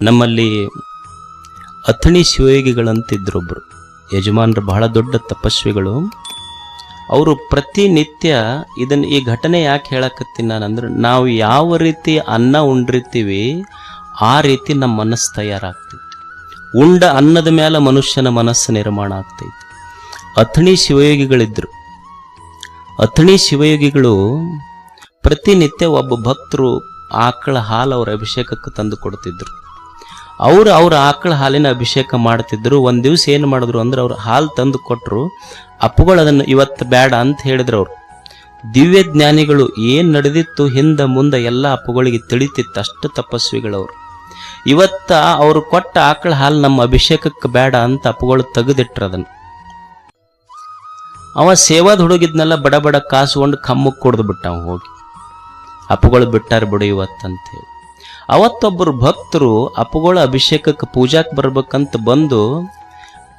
ನಮ್ಮಲ್ಲಿ ಅಥಣಿ ಶಿವಯೋಗಿಗಳಂತಿದ್ರೊಬ್ರು ಯಜಮಾನರು ಬಹಳ ದೊಡ್ಡ ತಪಸ್ವಿಗಳು. ಅವರು ಪ್ರತಿನಿತ್ಯ ಇದನ್ನು ಈ ಘಟನೆ ಯಾಕೆ ಹೇಳಕತ್ತೀನಿ ನಾನಂದ್ರೆ, ನಾವು ಯಾವ ರೀತಿ ಅನ್ನ ಉಂಡಿರ್ತೀವಿ, ಆ ರೀತಿ ನಮ್ಮ ಮನಸ್ಸು ತಯಾರಾಗ್ತೈತಿ. ಉಂಡ ಅನ್ನದ ಮೇಲೆ ಮನುಷ್ಯನ ಮನಸ್ಸು ನಿರ್ಮಾಣ ಆಗ್ತೈತಿ. ಅಥಣಿ ಶಿವಯೋಗಿಗಳಿದ್ರು. ಅಥಣಿ ಶಿವಯೋಗಿಗಳು ಪ್ರತಿನಿತ್ಯ ಒಬ್ಬ ಭಕ್ತರು ಆಕಳ ಹಾಲು ಅವರ ಅಭಿಷೇಕಕ್ಕೆ ತಂದು ಕೊಡ್ತಿದ್ರು. ಅವರು ಅವ್ರ ಆಕಳ ಹಾಲಿನ ಅಭಿಷೇಕ ಮಾಡ್ತಿದ್ರು. ಒಂದ್ ದಿವ್ಸ ಏನು ಮಾಡಿದ್ರು ಅಂದ್ರೆ ಅವ್ರು ಹಾಲು ತಂದು ಕೊಟ್ರು. ಅಪ್ಪುಗಳು ಅದನ್ನು ಇವತ್ತು ಬೇಡ ಅಂತ ಹೇಳಿದ್ರು ಅವ್ರು. ದಿವ್ಯ ಜ್ಞಾನಿಗಳು ಏನ್ ನಡೆದಿತ್ತು ಹಿಂದ ಮುಂದೆ ಎಲ್ಲ ಅಪ್ಪುಗಳಿಗೆ ತಿಳಿತಿತ್ತು. ಅಷ್ಟು ತಪಸ್ವಿಗಳವ್ರು ಇವತ್ತ ಅವರು ಕೊಟ್ಟ ಆಕಳ ಹಾಲು ನಮ್ಮ ಅಭಿಷೇಕಕ್ಕೆ ಬೇಡ ಅಂತ ಅಪ್ಪುಗಳು ತೆಗೆದಿಟ್ರು ಅದನ್ನ. ಅವ ಸೇವಾದ ಹುಡುಗಿದ್ನೆಲ್ಲ, ಬಡ ಬಡ ಕಾಸುಕೊಂಡು ಕಮ್ಮಕ್ಕೆ ಕುಡ್ದು ಬಿಟ್ಟ ಹೋಗಿ. ಅಪ್ಪುಗಳು ಬಿಟ್ಟಾರ ಬಿಡು ಇವತ್ತಂತೇಳಿ. ಅವತ್ತೊಬ್ಬರು ಭಕ್ತರು ಅಪ್ಪುಗಳ ಅಭಿಷೇಕಕ್ಕೆ ಪೂಜಾಕ್ ಬರ್ಬೇಕಂತ ಬಂದು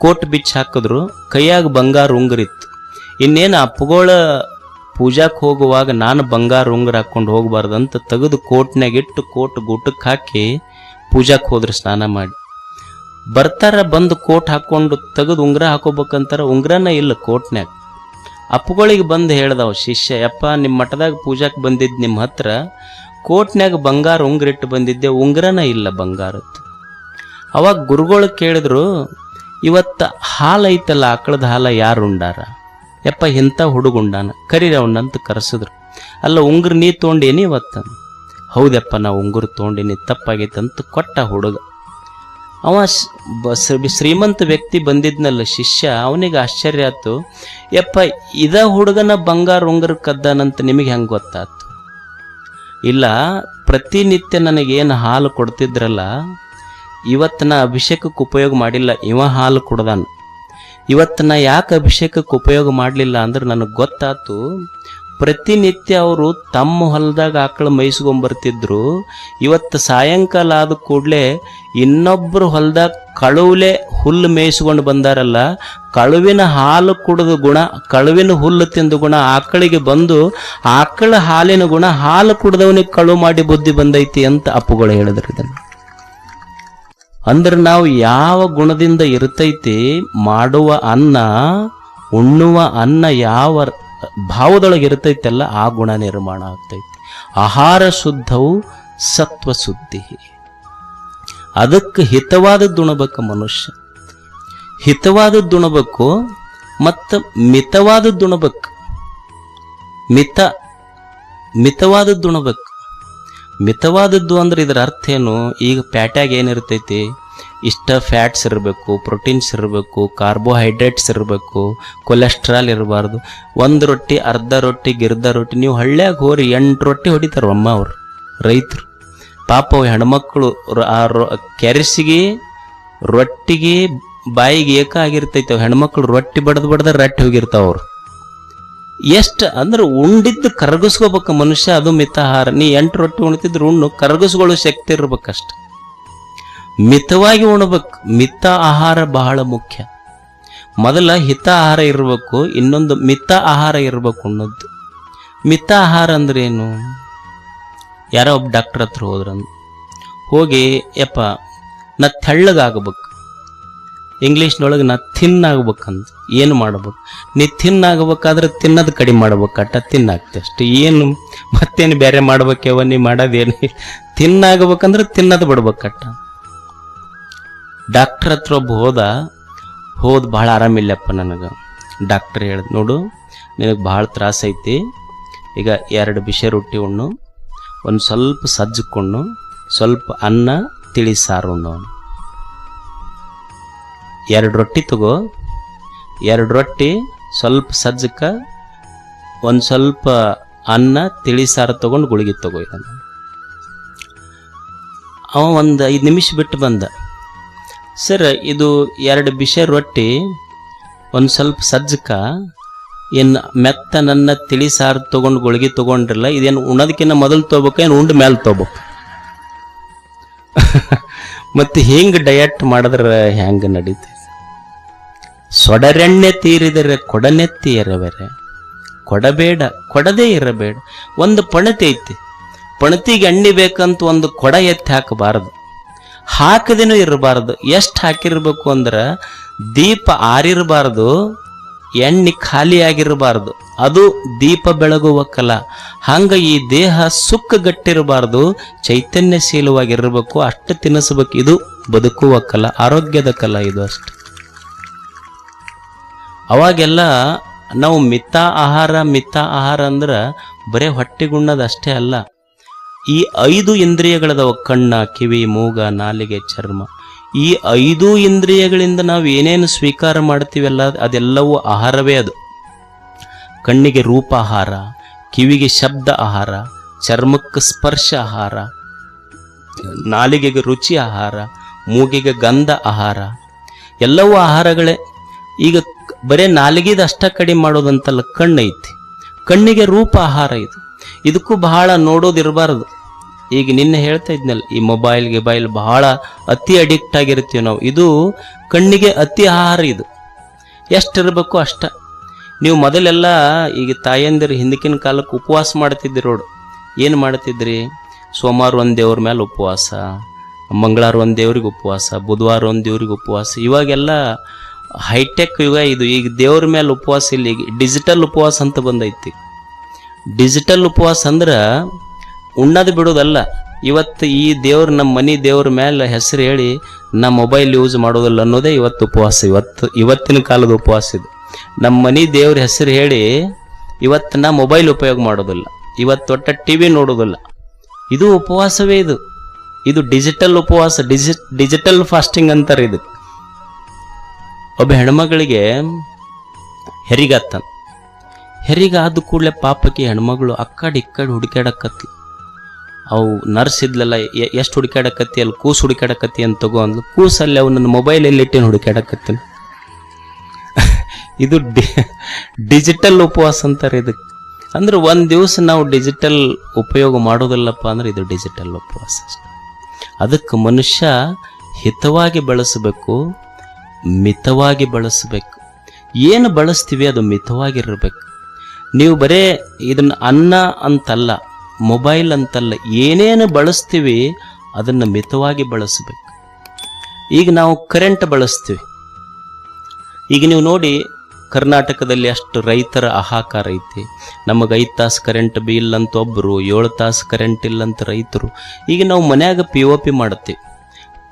ಕೋಟ್ ಬಿಚ್ಚ ಹಾಕಿದ್ರು. ಕೈಯಾಗ ಬಂಗಾರ ಉಂಗುರಿತ್ತು. ಇನ್ನೇನು ಅಪ್ಪುಗಳ ಪೂಜಾಕ್ಕೆ ಹೋಗುವಾಗ ನಾನು ಬಂಗಾರ ಉಂಗುರ ಹಾಕೊಂಡು ಹೋಗ್ಬಾರ್ದಂತ ತೆಗೆದು ಕೋಟ್ನಾಗ ಇಟ್ಟು ಕೋಟ್ ಗುಟಕ್ಕೆ ಹಾಕಿ ಪೂಜಾಕ್ ಹೋದ್ರೆ ಸ್ನಾನ ಮಾಡಿ. ಬರ್ತಾರ ಬಂದು ಕೋಟ್ ಹಾಕೊಂಡು ತೆಗೆದು ಉಂಗುರ ಹಾಕೋಬೇಕಂತಾರ ಉಂಗ್ರನ ಇಲ್ಲ ಕೋಟ್ನ್ಯಾಗ. ಅಪ್ಪುಗಳಿಗೆ ಬಂದು ಹೇಳ್ದವ, ಶಿಷ್ಯ, ಯಪ್ಪ ನಿಮ್ಮ ಮಠದಾಗ ಪೂಜಾಕ್ ಬಂದಿದ್ದು ನಿಮ್ಮ ಹತ್ರ ಕೋಟ್ನ್ಯಾಗ ಬಂಗಾರ ಉಂಗುರಿಟ್ಟು ಬಂದಿದ್ದೆ, ಉಂಗ್ರನ ಇಲ್ಲ ಬಂಗಾರದ್ದು ಅವಾಗ ಗುರುಗಳು ಕೇಳಿದ್ರು, ಇವತ್ತ ಹಾಲು ಐತಲ್ಲ, ಆಕಳದ ಹಾಲ ಯಾರು ಉಂಡಾರ? ಯಪ್ಪ, ಇಂಥ ಹುಡುಗುಂಡಾನ. ಕರೀರಿ, ಅವನಂತ ಕರೆಸಿದ್ರು. ಅಲ್ಲ, ಉಂಗ್ರ ನೀ ತೊಗೊಂಡೇನಿ ಇವತ್ತ? ಹೌದಪ್ಪ ನಾ ಉಂಗುರ ತೊಗೊಂಡೇನಿ ತಪ್ಪಾಗೈತಂತ ಕೊಟ್ಟ ಹುಡುಗ. ಅವ ಶ್ರೀಮಂತ ವ್ಯಕ್ತಿ ಬಂದಿದ್ನಲ್ಲ ಶಿಷ್ಯ, ಅವನಿಗೆ ಆಶ್ಚರ್ಯ ಆಯ್ತು. ಯಪ್ಪ, ಇದ ಹುಡುಗನ ಬಂಗಾರ ಉಂಗುರ ಕದ್ದಾನಂತ ನಿಮಗೆ ಹೆಂಗೆ ಗೊತ್ತಾತು? ಇಲ್ಲ, ಪ್ರತಿನಿತ್ಯ ನನಗೇನು ಹಾಲು ಕೊಡ್ತಿದ್ರಲ್ಲ ಇವತ್ತು ನಾ ಅಭಿಷೇಕಕ್ಕೆ ಉಪಯೋಗ ಮಾಡಿಲ್ಲ, ಇವ ಹಾಲು ಕುಡ್ದಾನ. ಇವತ್ತು ನಾ ಯಾಕೆ ಅಭಿಷೇಕಕ್ಕೆ ಉಪಯೋಗ ಮಾಡಲಿಲ್ಲ ಅಂದ್ರೆ ನನಗೆ ಗೊತ್ತಾತು ಪ್ರತಿನಿತ್ಯ ಅವರು ತಮ್ಮ ಹೊಲದಾಗ ಆಕಳು ಮೇಯಿಸ್ಕೊಂಬರ್ತಿದ್ರು. ಇವತ್ತು ಸಾಯಂಕಾಲ ಆದ ಕೂಡಲೇ ಇನ್ನೊಬ್ಬರು ಹೊಲದಾಗ ಕಳುವಲೆ ಹುಲ್ಲು ಮೇಯಿಸ್ಕೊಂಡು ಬಂದಾರಲ್ಲ, ಕಳುವಿನ ಹಾಲು ಕುಡಿದ ಗುಣ, ಕಳುವಿನ ಹುಲ್ಲು ತಿಂದ ಗುಣ, ಆಕಳಿಗೆ ಬಂದು ಆಕಳ ಹಾಲಿನ ಗುಣ, ಹಾಲು ಕುಡ್ದವನಿಗೆ ಕಳು ಮಾಡಿ ಬುದ್ಧಿ ಬಂದೈತಿ ಅಂತ ಅಪ್ಪುಗಳು ಹೇಳಿದ್ರು ಇದನ್ನು. ಅಂದ್ರೆ ನಾವು ಯಾವ ಗುಣದಿಂದ ಇರ್ತೈತಿ, ಮಾಡುವ ಅನ್ನ, ಉಣ್ಣುವ ಅನ್ನ ಯಾವ ಭಾವದೊಳಗೆ ಇರ್ತೈತೆಲ್ಲ ಆ ಗುಣ ನಿರ್ಮಾಣ ಆಗ್ತೈತಿ. ಆಹಾರ ಶುದ್ಧವು ಸತ್ವ ಶುದ್ಧಿ ಅದಕ್ಕೆ ಹಿತವಾದದ್ದು ಉಣಬೇಕು ಮನುಷ್ಯ. ಹಿತವಾದದ್ದು ಉಣಬೇಕು ಮತ್ತು ಮಿತವಾದದ್ದು ಉಣಬೇಕು ಮಿತ, ಮಿತವಾದದ್ದು ಉಣಬೇಕು ಮಿತವಾದದ್ದು ಅಂದ್ರೆ ಇದರ ಅರ್ಥ ಏನು? ಈಗ ಪ್ಯಾಟ್ಯಾಗ ಏನಿರ್ತೈತಿ? ಇಷ್ಟ ಫ್ಯಾಟ್ಸ್ ಇರಬೇಕು, ಪ್ರೋಟೀನ್ಸ್ ಇರಬೇಕು, ಕಾರ್ಬೋಹೈಡ್ರೇಟ್ಸ್ ಇರಬೇಕು, ಕೊಲೆಸ್ಟ್ರಾಲ್ ಇರಬಾರ್ದು. ಒಂದು ರೊಟ್ಟಿ, ಅರ್ಧ ರೊಟ್ಟಿ, ಗಿರ್ಧ ರೊಟ್ಟಿ, ನೀವು ಹಳ್ಳ್ಯಾಗ ಹೋರಿ ಎಂಟು ರೊಟ್ಟಿ ಹೊಡಿತಾರ ಅಮ್ಮ ಅವ್ರು, ರೈತರು. ಪಾಪ ಹೆಣ್ಮಕ್ಳು ಆ ರೊ- ಕೆರೆಸಿಗೆ, ರೊಟ್ಟಿಗೆ ಬಾಯಿಗೆ ಏಕ ಆಗಿರ್ತೈತೆ. ಹೆಣ್ಮಕ್ಳು ರೊಟ್ಟಿ ಬಡ್ದು ಬಡ್ದ ರಟ್ಟಿ ಹೋಗಿರ್ತಾವ ಅವ್ರು. ಎಷ್ಟು ಅಂದ್ರೆ ಉಂಡಿದ್ದು ಕರಗಿಸ್ಕೋಬೇಕು ಮನುಷ್ಯ, ಅದು ಮಿತಾಹಾರ. ನೀ ಎಂಟು ರೊಟ್ಟಿ ಉಣ್ತಿದ್ರು ಉಣ್ಣು, ಕರಗಿಸ್ಕೊಳ್ಳೋ ಶಕ್ತಿ ಇರ್ಬೇಕಷ್ಟ. ಮಿತವಾಗಿ ಉಣಬೇಕು. ಮಿತ ಆಹಾರ ಬಹಳ ಮುಖ್ಯ. ಮೊದಲ ಹಿತ ಆಹಾರ ಇರಬೇಕು, ಇನ್ನೊಂದು ಮಿತ ಆಹಾರ ಇರಬೇಕು ಅನ್ನೋದು. ಮಿತ ಆಹಾರ ಅಂದ್ರೆ ಏನು? ಯಾರೋ ಒಬ್ಬ ಡಾಕ್ಟರ್ ಹತ್ರ ಹೋದ್ರಂದು ಹೋಗಿ, ಯಪ್ಪ, ನಾ ತೆಳ್ಳಗಾಗಬೇಕು. ಇಂಗ್ಲೀಷ್ನೊಳಗೆ ನಾ ಥಿನ್ ಆಗ್ಬೇಕಂತ ಏನು ಮಾಡ್ಬೇಕು? ನೀ ತಿನ್ನಾಗಬೇಕಾದ್ರೆ ತಿನ್ನೋದು ಕಡಿಮೆ ಮಾಡ್ಬೇಕಟ್ಟ ತಿನ್ನಾಗ್ತೆ ಅಷ್ಟು. ಏನು? ಮತ್ತೇನು ಬೇರೆ ಮಾಡ್ಬೇಕೇವ? ನೀ ಮಾಡೋದೇನು? ತಿನ್ನಾಗಬೇಕಂದ್ರೆ ತಿನ್ನೋದು ಬಿಡ್ಬೇಕಟ್ಟ. ಡಾಕ್ಟರ್ ಹತ್ರ ಒಬ್ಬ ಹೋದ, ಹೋದ್ ಭಾಳ ಆರಾಮಿಲ್ಲಪ್ಪ ನನಗೆ. ಡಾಕ್ಟರ್ ಹೇಳ್ದು ನೋಡು, ನಿನಗೆ ಭಾಳ ತ್ರಾಸ ಐತಿ. ಈಗ ಎರಡು ಬಿಸಿ ರೊಟ್ಟಿ ಉಣ್ಣು, ಒಂದು ಸ್ವಲ್ಪ ಸಜ್ಜಕೊಂಡು ಸ್ವಲ್ಪ ಅನ್ನ, ತಿಳಿ ಸಾರು ಉಣ್ಣು. ಎರಡು ರೊಟ್ಟಿ ತಗೋ, ಎರಡು ರೊಟ್ಟಿ, ಸ್ವಲ್ಪ ಸಜ್ಜಕ, ಒಂದು ಸ್ವಲ್ಪ ಅನ್ನ, ತಿಳಿ ಸಾರು ತಗೊಂಡು ಗುಳಿಗೆ ತಗೋ ಇದನ್ನು. ಅವ ಒಂದು ಐದು ನಿಮಿಷ ಬಿಟ್ಟು ಬಂದ. ಸರ್, ಇದು ಎರಡು ಬಿಷ ರೊಟ್ಟಿ, ಒಂದು ಸ್ವಲ್ಪ ಸಜ್ಜಕ, ಏನು ಮೆತ್ತ ನನ್ನ ತಿಳಿ ಸಾರು ತೊಗೊಂಡು ಗುಳಿಗೆ ತೊಗೊಂಡ್ರಲ್ಲ, ಇದೇನು ಉಣೋದಕ್ಕಿಂತ ಮೊದಲು ತೊಗೋಬೇಕು, ಏನು ಉಂಡು ಮೇಲೆ ತೊಗೋಬೇಕು? ಮತ್ತು ಹಿಂಗೆ ಡಯಟ್ ಮಾಡಿದ್ರೆ ಹೆಂಗೆ ನಡೀತೈತೆ? ಸೊಡರೆಣ್ಣೆ ತೀರಿದರೆ ಕೊಡನೆತ್ತಿ ಇರವರೆ ಕೊಡಬೇಡ, ಕೊಡದೇ ಇರಬೇಡ. ಒಂದು ಪಣತಿ ಐತಿ. ಪಣತಿಗೆ ಎಣ್ಣೆ ಬೇಕಂತ ಒಂದು ಕೊಡ ಎತ್ತಿ ಹಾಕಬಾರದು. ಹಾಕದೇನು ಇರಬಾರ್ದು. ಎಷ್ಟು ಹಾಕಿರ್ಬೇಕು ಅಂದ್ರೆ ದೀಪ ಆರಿರಬಾರ್ದು, ಎಣ್ಣೆ ಖಾಲಿಯಾಗಿರಬಾರ್ದು. ಅದು ದೀಪ ಬೆಳಗುವ ಕಲ. ಹಂಗ ಈ ದೇಹ ಸುಕ್ಕಗಟ್ಟಿರಬಾರ್ದು, ಚೈತನ್ಯಶೀಲವಾಗಿರಬೇಕು, ಅಷ್ಟು ತಿನ್ನಿಸ್ಬೇಕು ಇದು ಬದುಕುವ ಕಲ, ಆರೋಗ್ಯದ ಕಲ ಇದು ಅಷ್ಟು. ಅವಾಗೆಲ್ಲ ನಾವು ಮಿತ ಆಹಾರ ಮಿತ ಆಹಾರ ಅಂದ್ರೆ ಬರೇ ಹೊಟ್ಟೆಗುಣ್ಣದ ಅಷ್ಟೇ ಅಲ್ಲ. ಈ ಐದು ಇಂದ್ರಿಯಗಳದವ ಕಣ್ಣ, ಕಿವಿ, ಮೂಗ, ನಾಲಿಗೆ, ಚರ್ಮ. ಈ ಐದು ಇಂದ್ರಿಯಗಳಿಂದ ನಾವು ಏನೇನು ಸ್ವೀಕಾರ ಮಾಡ್ತೀವಲ್ಲ ಅದೆಲ್ಲವೂ ಆಹಾರವೇ ಅದು. ಕಣ್ಣಿಗೆ ರೂಪ ಆಹಾರ, ಕಿವಿಗೆ ಶಬ್ದ ಆಹಾರ, ಚರ್ಮಕ್ಕೆ ಸ್ಪರ್ಶ ಆಹಾರ, ನಾಲಿಗೆಗೆ ರುಚಿ ಆಹಾರ, ಮೂಗಿಗೆ ಗಂಧ ಆಹಾರ, ಎಲ್ಲವೂ ಆಹಾರಗಳೇ. ಈಗ ಬರೇ ನಾಲಿಗೆದ ಅಷ್ಟ ಕಡಿಮೆ ಮಾಡೋದಂತಲ್ಲ ಕಣ್ಣು ಕಣ್ಣಿಗೆ ರೂಪ ಆಹಾರ ಇದು. ಇದಕ್ಕೂ ಬಹಳ ನೋಡೋದಿರಬಾರದು. ಈಗ ನಿನ್ನೆ ಹೇಳ್ತಾ ಇದ್ನಲ್ಲ, ಈ ಮೊಬೈಲ್ ಗಿಬೈಲ್ ಬಹಳ ಅತಿ ಅಡಿಕ್ಟ್ ಆಗಿರ್ತೀವಿ ನಾವು. ಇದು ಕಣ್ಣಿಗೆ ಅತಿ ಆಹಾರ ಇದು. ಎಷ್ಟಿರಬೇಕು ಅಷ್ಟ. ನೀವು ಮೊದಲೆಲ್ಲ ಈಗ ತಾಯಂದಿರು ಹಿಂದಕ್ಕಿನ ಕಾಲಕ್ಕೆ ಉಪವಾಸ ಮಾಡ್ತಿದ್ದಿರಿ ನೋಡು. ಏನು ಮಾಡ್ತಿದ್ರಿ? ಸೋಮವಾರ ಒಂದು ದೇವ್ರ ಮೇಲೆ ಉಪವಾಸ, ಮಂಗಳವಾರ ಒಂದು ದೇವ್ರಿಗೆ ಉಪವಾಸ, ಬುಧವಾರ ಒಂದು ದೇವ್ರಿಗೆ ಉಪವಾಸ. ಇವಾಗೆಲ್ಲ ಹೈಟೆಕ್ ಯುಗ ಇದು. ಈಗ ದೇವ್ರ ಮೇಲೆ ಉಪವಾಸ ಇಲ್ಲ. ಈಗ ಡಿಜಿಟಲ್ ಉಪವಾಸ ಅಂತ ಬಂದೈತಿ. ಡಿಜಿಟಲ್ ಉಪವಾಸ ಅಂದ್ರೆ ಉಣ್ಣದು ಬಿಡೋದಲ್ಲ. ಇವತ್ತು ಈ ದೇವ್ರ ನಮ್ಮ ಮನೆ ದೇವ್ರ ಮೇಲೆ ಹೆಸರು ಹೇಳಿ ನಾ ಮೊಬೈಲ್ ಯೂಸ್ ಮಾಡೋದಿಲ್ಲ ಅನ್ನೋದೇ ಇವತ್ತು ಉಪವಾಸ. ಇವತ್ತು, ಇವತ್ತಿನ ಕಾಲದ ಉಪವಾಸ ಇದು. ನಮ್ಮ ಮನೆ ದೇವ್ರ ಹೆಸರು ಹೇಳಿ ಇವತ್ತು ನಾ ಮೊಬೈಲ್ ಉಪಯೋಗ ಮಾಡೋದಿಲ್ಲ. ಇವತ್ತು ಒಟ್ಟ ಟಿ ವಿ ನೋಡೋದಿಲ್ಲ. ಇದು ಉಪವಾಸವೇ ಇದು. ಇದು ಡಿಜಿಟಲ್ ಉಪವಾಸ. ಡಿಜಿ, ಡಿಜಿಟಲ್ ಫಾಸ್ಟಿಂಗ್ ಅಂತಾರೆ ಇದು. ಒಬ್ಬ ಹೆಣ್ಮಗಳಿಗೆ ಹೆರಿಗತ್ತ ಹೆರಿಗಾದ ಕೂಡಲೇ ಪಾಪಕ್ಕೆ ಹೆಣ್ಮಗಳು ಅಕ್ಕಡೆ ಇಕ್ಕಡೆ ಹುಡುಕ್ಯಾಡಕತ್ತಿ. ಅವು ನರ್ಸ್ ಇದ್ಲಲ್ಲ ಎಷ್ಟು ಹುಡುಕಾಡಕತ್ತಿ ಅಲ್ಲಿ ಕೂಸು ಹುಡುಕಾಡಕತ್ತಿ ಅಂತ ತಗೋ ಅಂದ್ಲು. ಕೂಸಲ್ಲಿ ಅವು ನನ್ನ ಮೊಬೈಲ್ ಎಲ್ಲಿಟ್ಟೇನು ಹುಡುಕ್ಯಾಡಕತ್ತೀನಿ ಇದು ಡಿಜಿಟಲ್ ಉಪವಾಸ ಅಂತಾರೆ ಇದಕ್ಕೆ ಅಂದ್ರೆ ಒಂದು ದಿವಸ ನಾವು ಡಿಜಿಟಲ್ ಉಪಯೋಗ ಮಾಡೋದಿಲ್ಲಪ್ಪ ಅಂದ್ರೆ ಇದು ಡಿಜಿಟಲ್ ಉಪವಾಸ ಅದಕ್ಕೆ ಮನುಷ್ಯ ಹಿತವಾಗಿ ಬಳಸಬೇಕು, ಮಿತವಾಗಿ ಬಳಸಬೇಕು. ಏನು ಬಳಸ್ತೀವಿ ಅದು ಮಿತವಾಗಿರಬೇಕು. ನೀವು ಬರೇ ಇದನ್ನ ಅನ್ನ ಅಂತಲ್ಲ, ಮೊಬೈಲ್ ಅಂತಲ್ಲ, ಏನೇನು ಬಳಸ್ತೀವಿ ಅದನ್ನು ಮಿತವಾಗಿ ಬಳಸಬೇಕು. ಈಗ ನಾವು ಕರೆಂಟ್ ಬಳಸ್ತೀವಿ. ಈಗ ನೀವು ನೋಡಿ ಕರ್ನಾಟಕದಲ್ಲಿ ಅಷ್ಟು ರೈತರ ಹಾಹಾಕಾರ ಐತಿ. ನಮಗೆ ಐದು ತಾಸು ಕರೆಂಟ್ ಬಿಲ್ ಅಂತ ಒಬ್ಬರು ಏಳು ತಾಸು ಕರೆಂಟ್ ಇಲ್ಲ ಅಂತ ರೈತರು. ಈಗ ನಾವು ಮನ್ಯಾಗ ಪಿ ಒ ಪಿ ಮಾಡ್ತೀವಿ.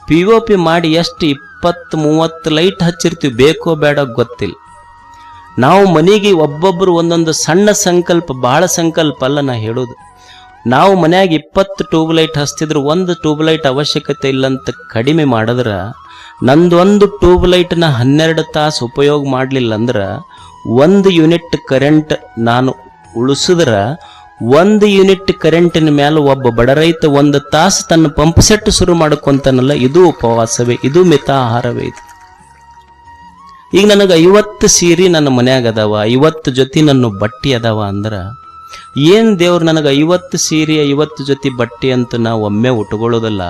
ಪಿ ಒ ಪಿ ಮಾಡಿ ಎಷ್ಟು ಇಪ್ಪತ್ತು ಮೂವತ್ತು ಲೈಟ್ ಹಚ್ಚಿರ್ತೀವಿ, ಬೇಕೋ ಬೇಡ ಗೊತ್ತಿಲ್ಲ. ನಾವು ಮನೆಗೆ ಒಬ್ಬೊಬ್ಬರು ಒಂದೊಂದು ಸಣ್ಣ ಸಂಕಲ್ಪ, ಬಹಳ ಸಂಕಲ್ಪ ಅಲ್ಲ ನಾ ಹೇಳೋದು. ನಾವು ಮನೆಯಾಗ ಇಪ್ಪತ್ತು ಟ್ಯೂಬ್ ಲೈಟ್ ಹಚ್ತಿದ್ರು, ಒಂದು ಟ್ಯೂಬ್ ಲೈಟ್ ಅವಶ್ಯಕತೆ ಇಲ್ಲ ಅಂತ ಕಡಿಮೆ ಮಾಡಿದ್ರೆ, ನಂದೊಂದು ಟ್ಯೂಬ್ ಲೈಟ್ನ ಹನ್ನೆರಡು ತಾಸು ಉಪಯೋಗ ಮಾಡಲಿಲ್ಲ ಅಂದ್ರೆ, ಒಂದು ಯೂನಿಟ್ ಕರೆಂಟ್ ನಾನು ಉಳಿಸಿದ್ರೆ, ಒಂದು ಯೂನಿಟ್ ಕರೆಂಟಿನ ಮೇಲೆ ಒಬ್ಬ ಬಡ ರೈತ ಒಂದು ತಾಸು ತನ್ನ ಪಂಪ್ ಸೆಟ್ ಶುರು ಮಾಡ್ಕೊಂತಾನಲ್ಲ, ಇದು ಉಪವಾಸವೇ, ಇದು ಮಿತಾಹಾರವೇ ಇದು. ಈಗ ನನಗೆ ಐವತ್ತು ಸೀರೆ ನನ್ನ ಮನ್ಯಾಗ ಅದಾವ, ಐವತ್ತು ಜೊತೆ ನನ್ನ ಬಟ್ಟೆ ಅದಾವ ಅಂದ್ರೆ, ಏನು ದೇವ್ರು ನನಗೆ ಐವತ್ತು ಸೀರೆ, ಐವತ್ತು ಜೊತೆ ಬಟ್ಟೆ ಅಂತ ನಾವು ಒಮ್ಮೆ ಉಟ್ಕೊಳ್ಳೋದಲ್ಲ,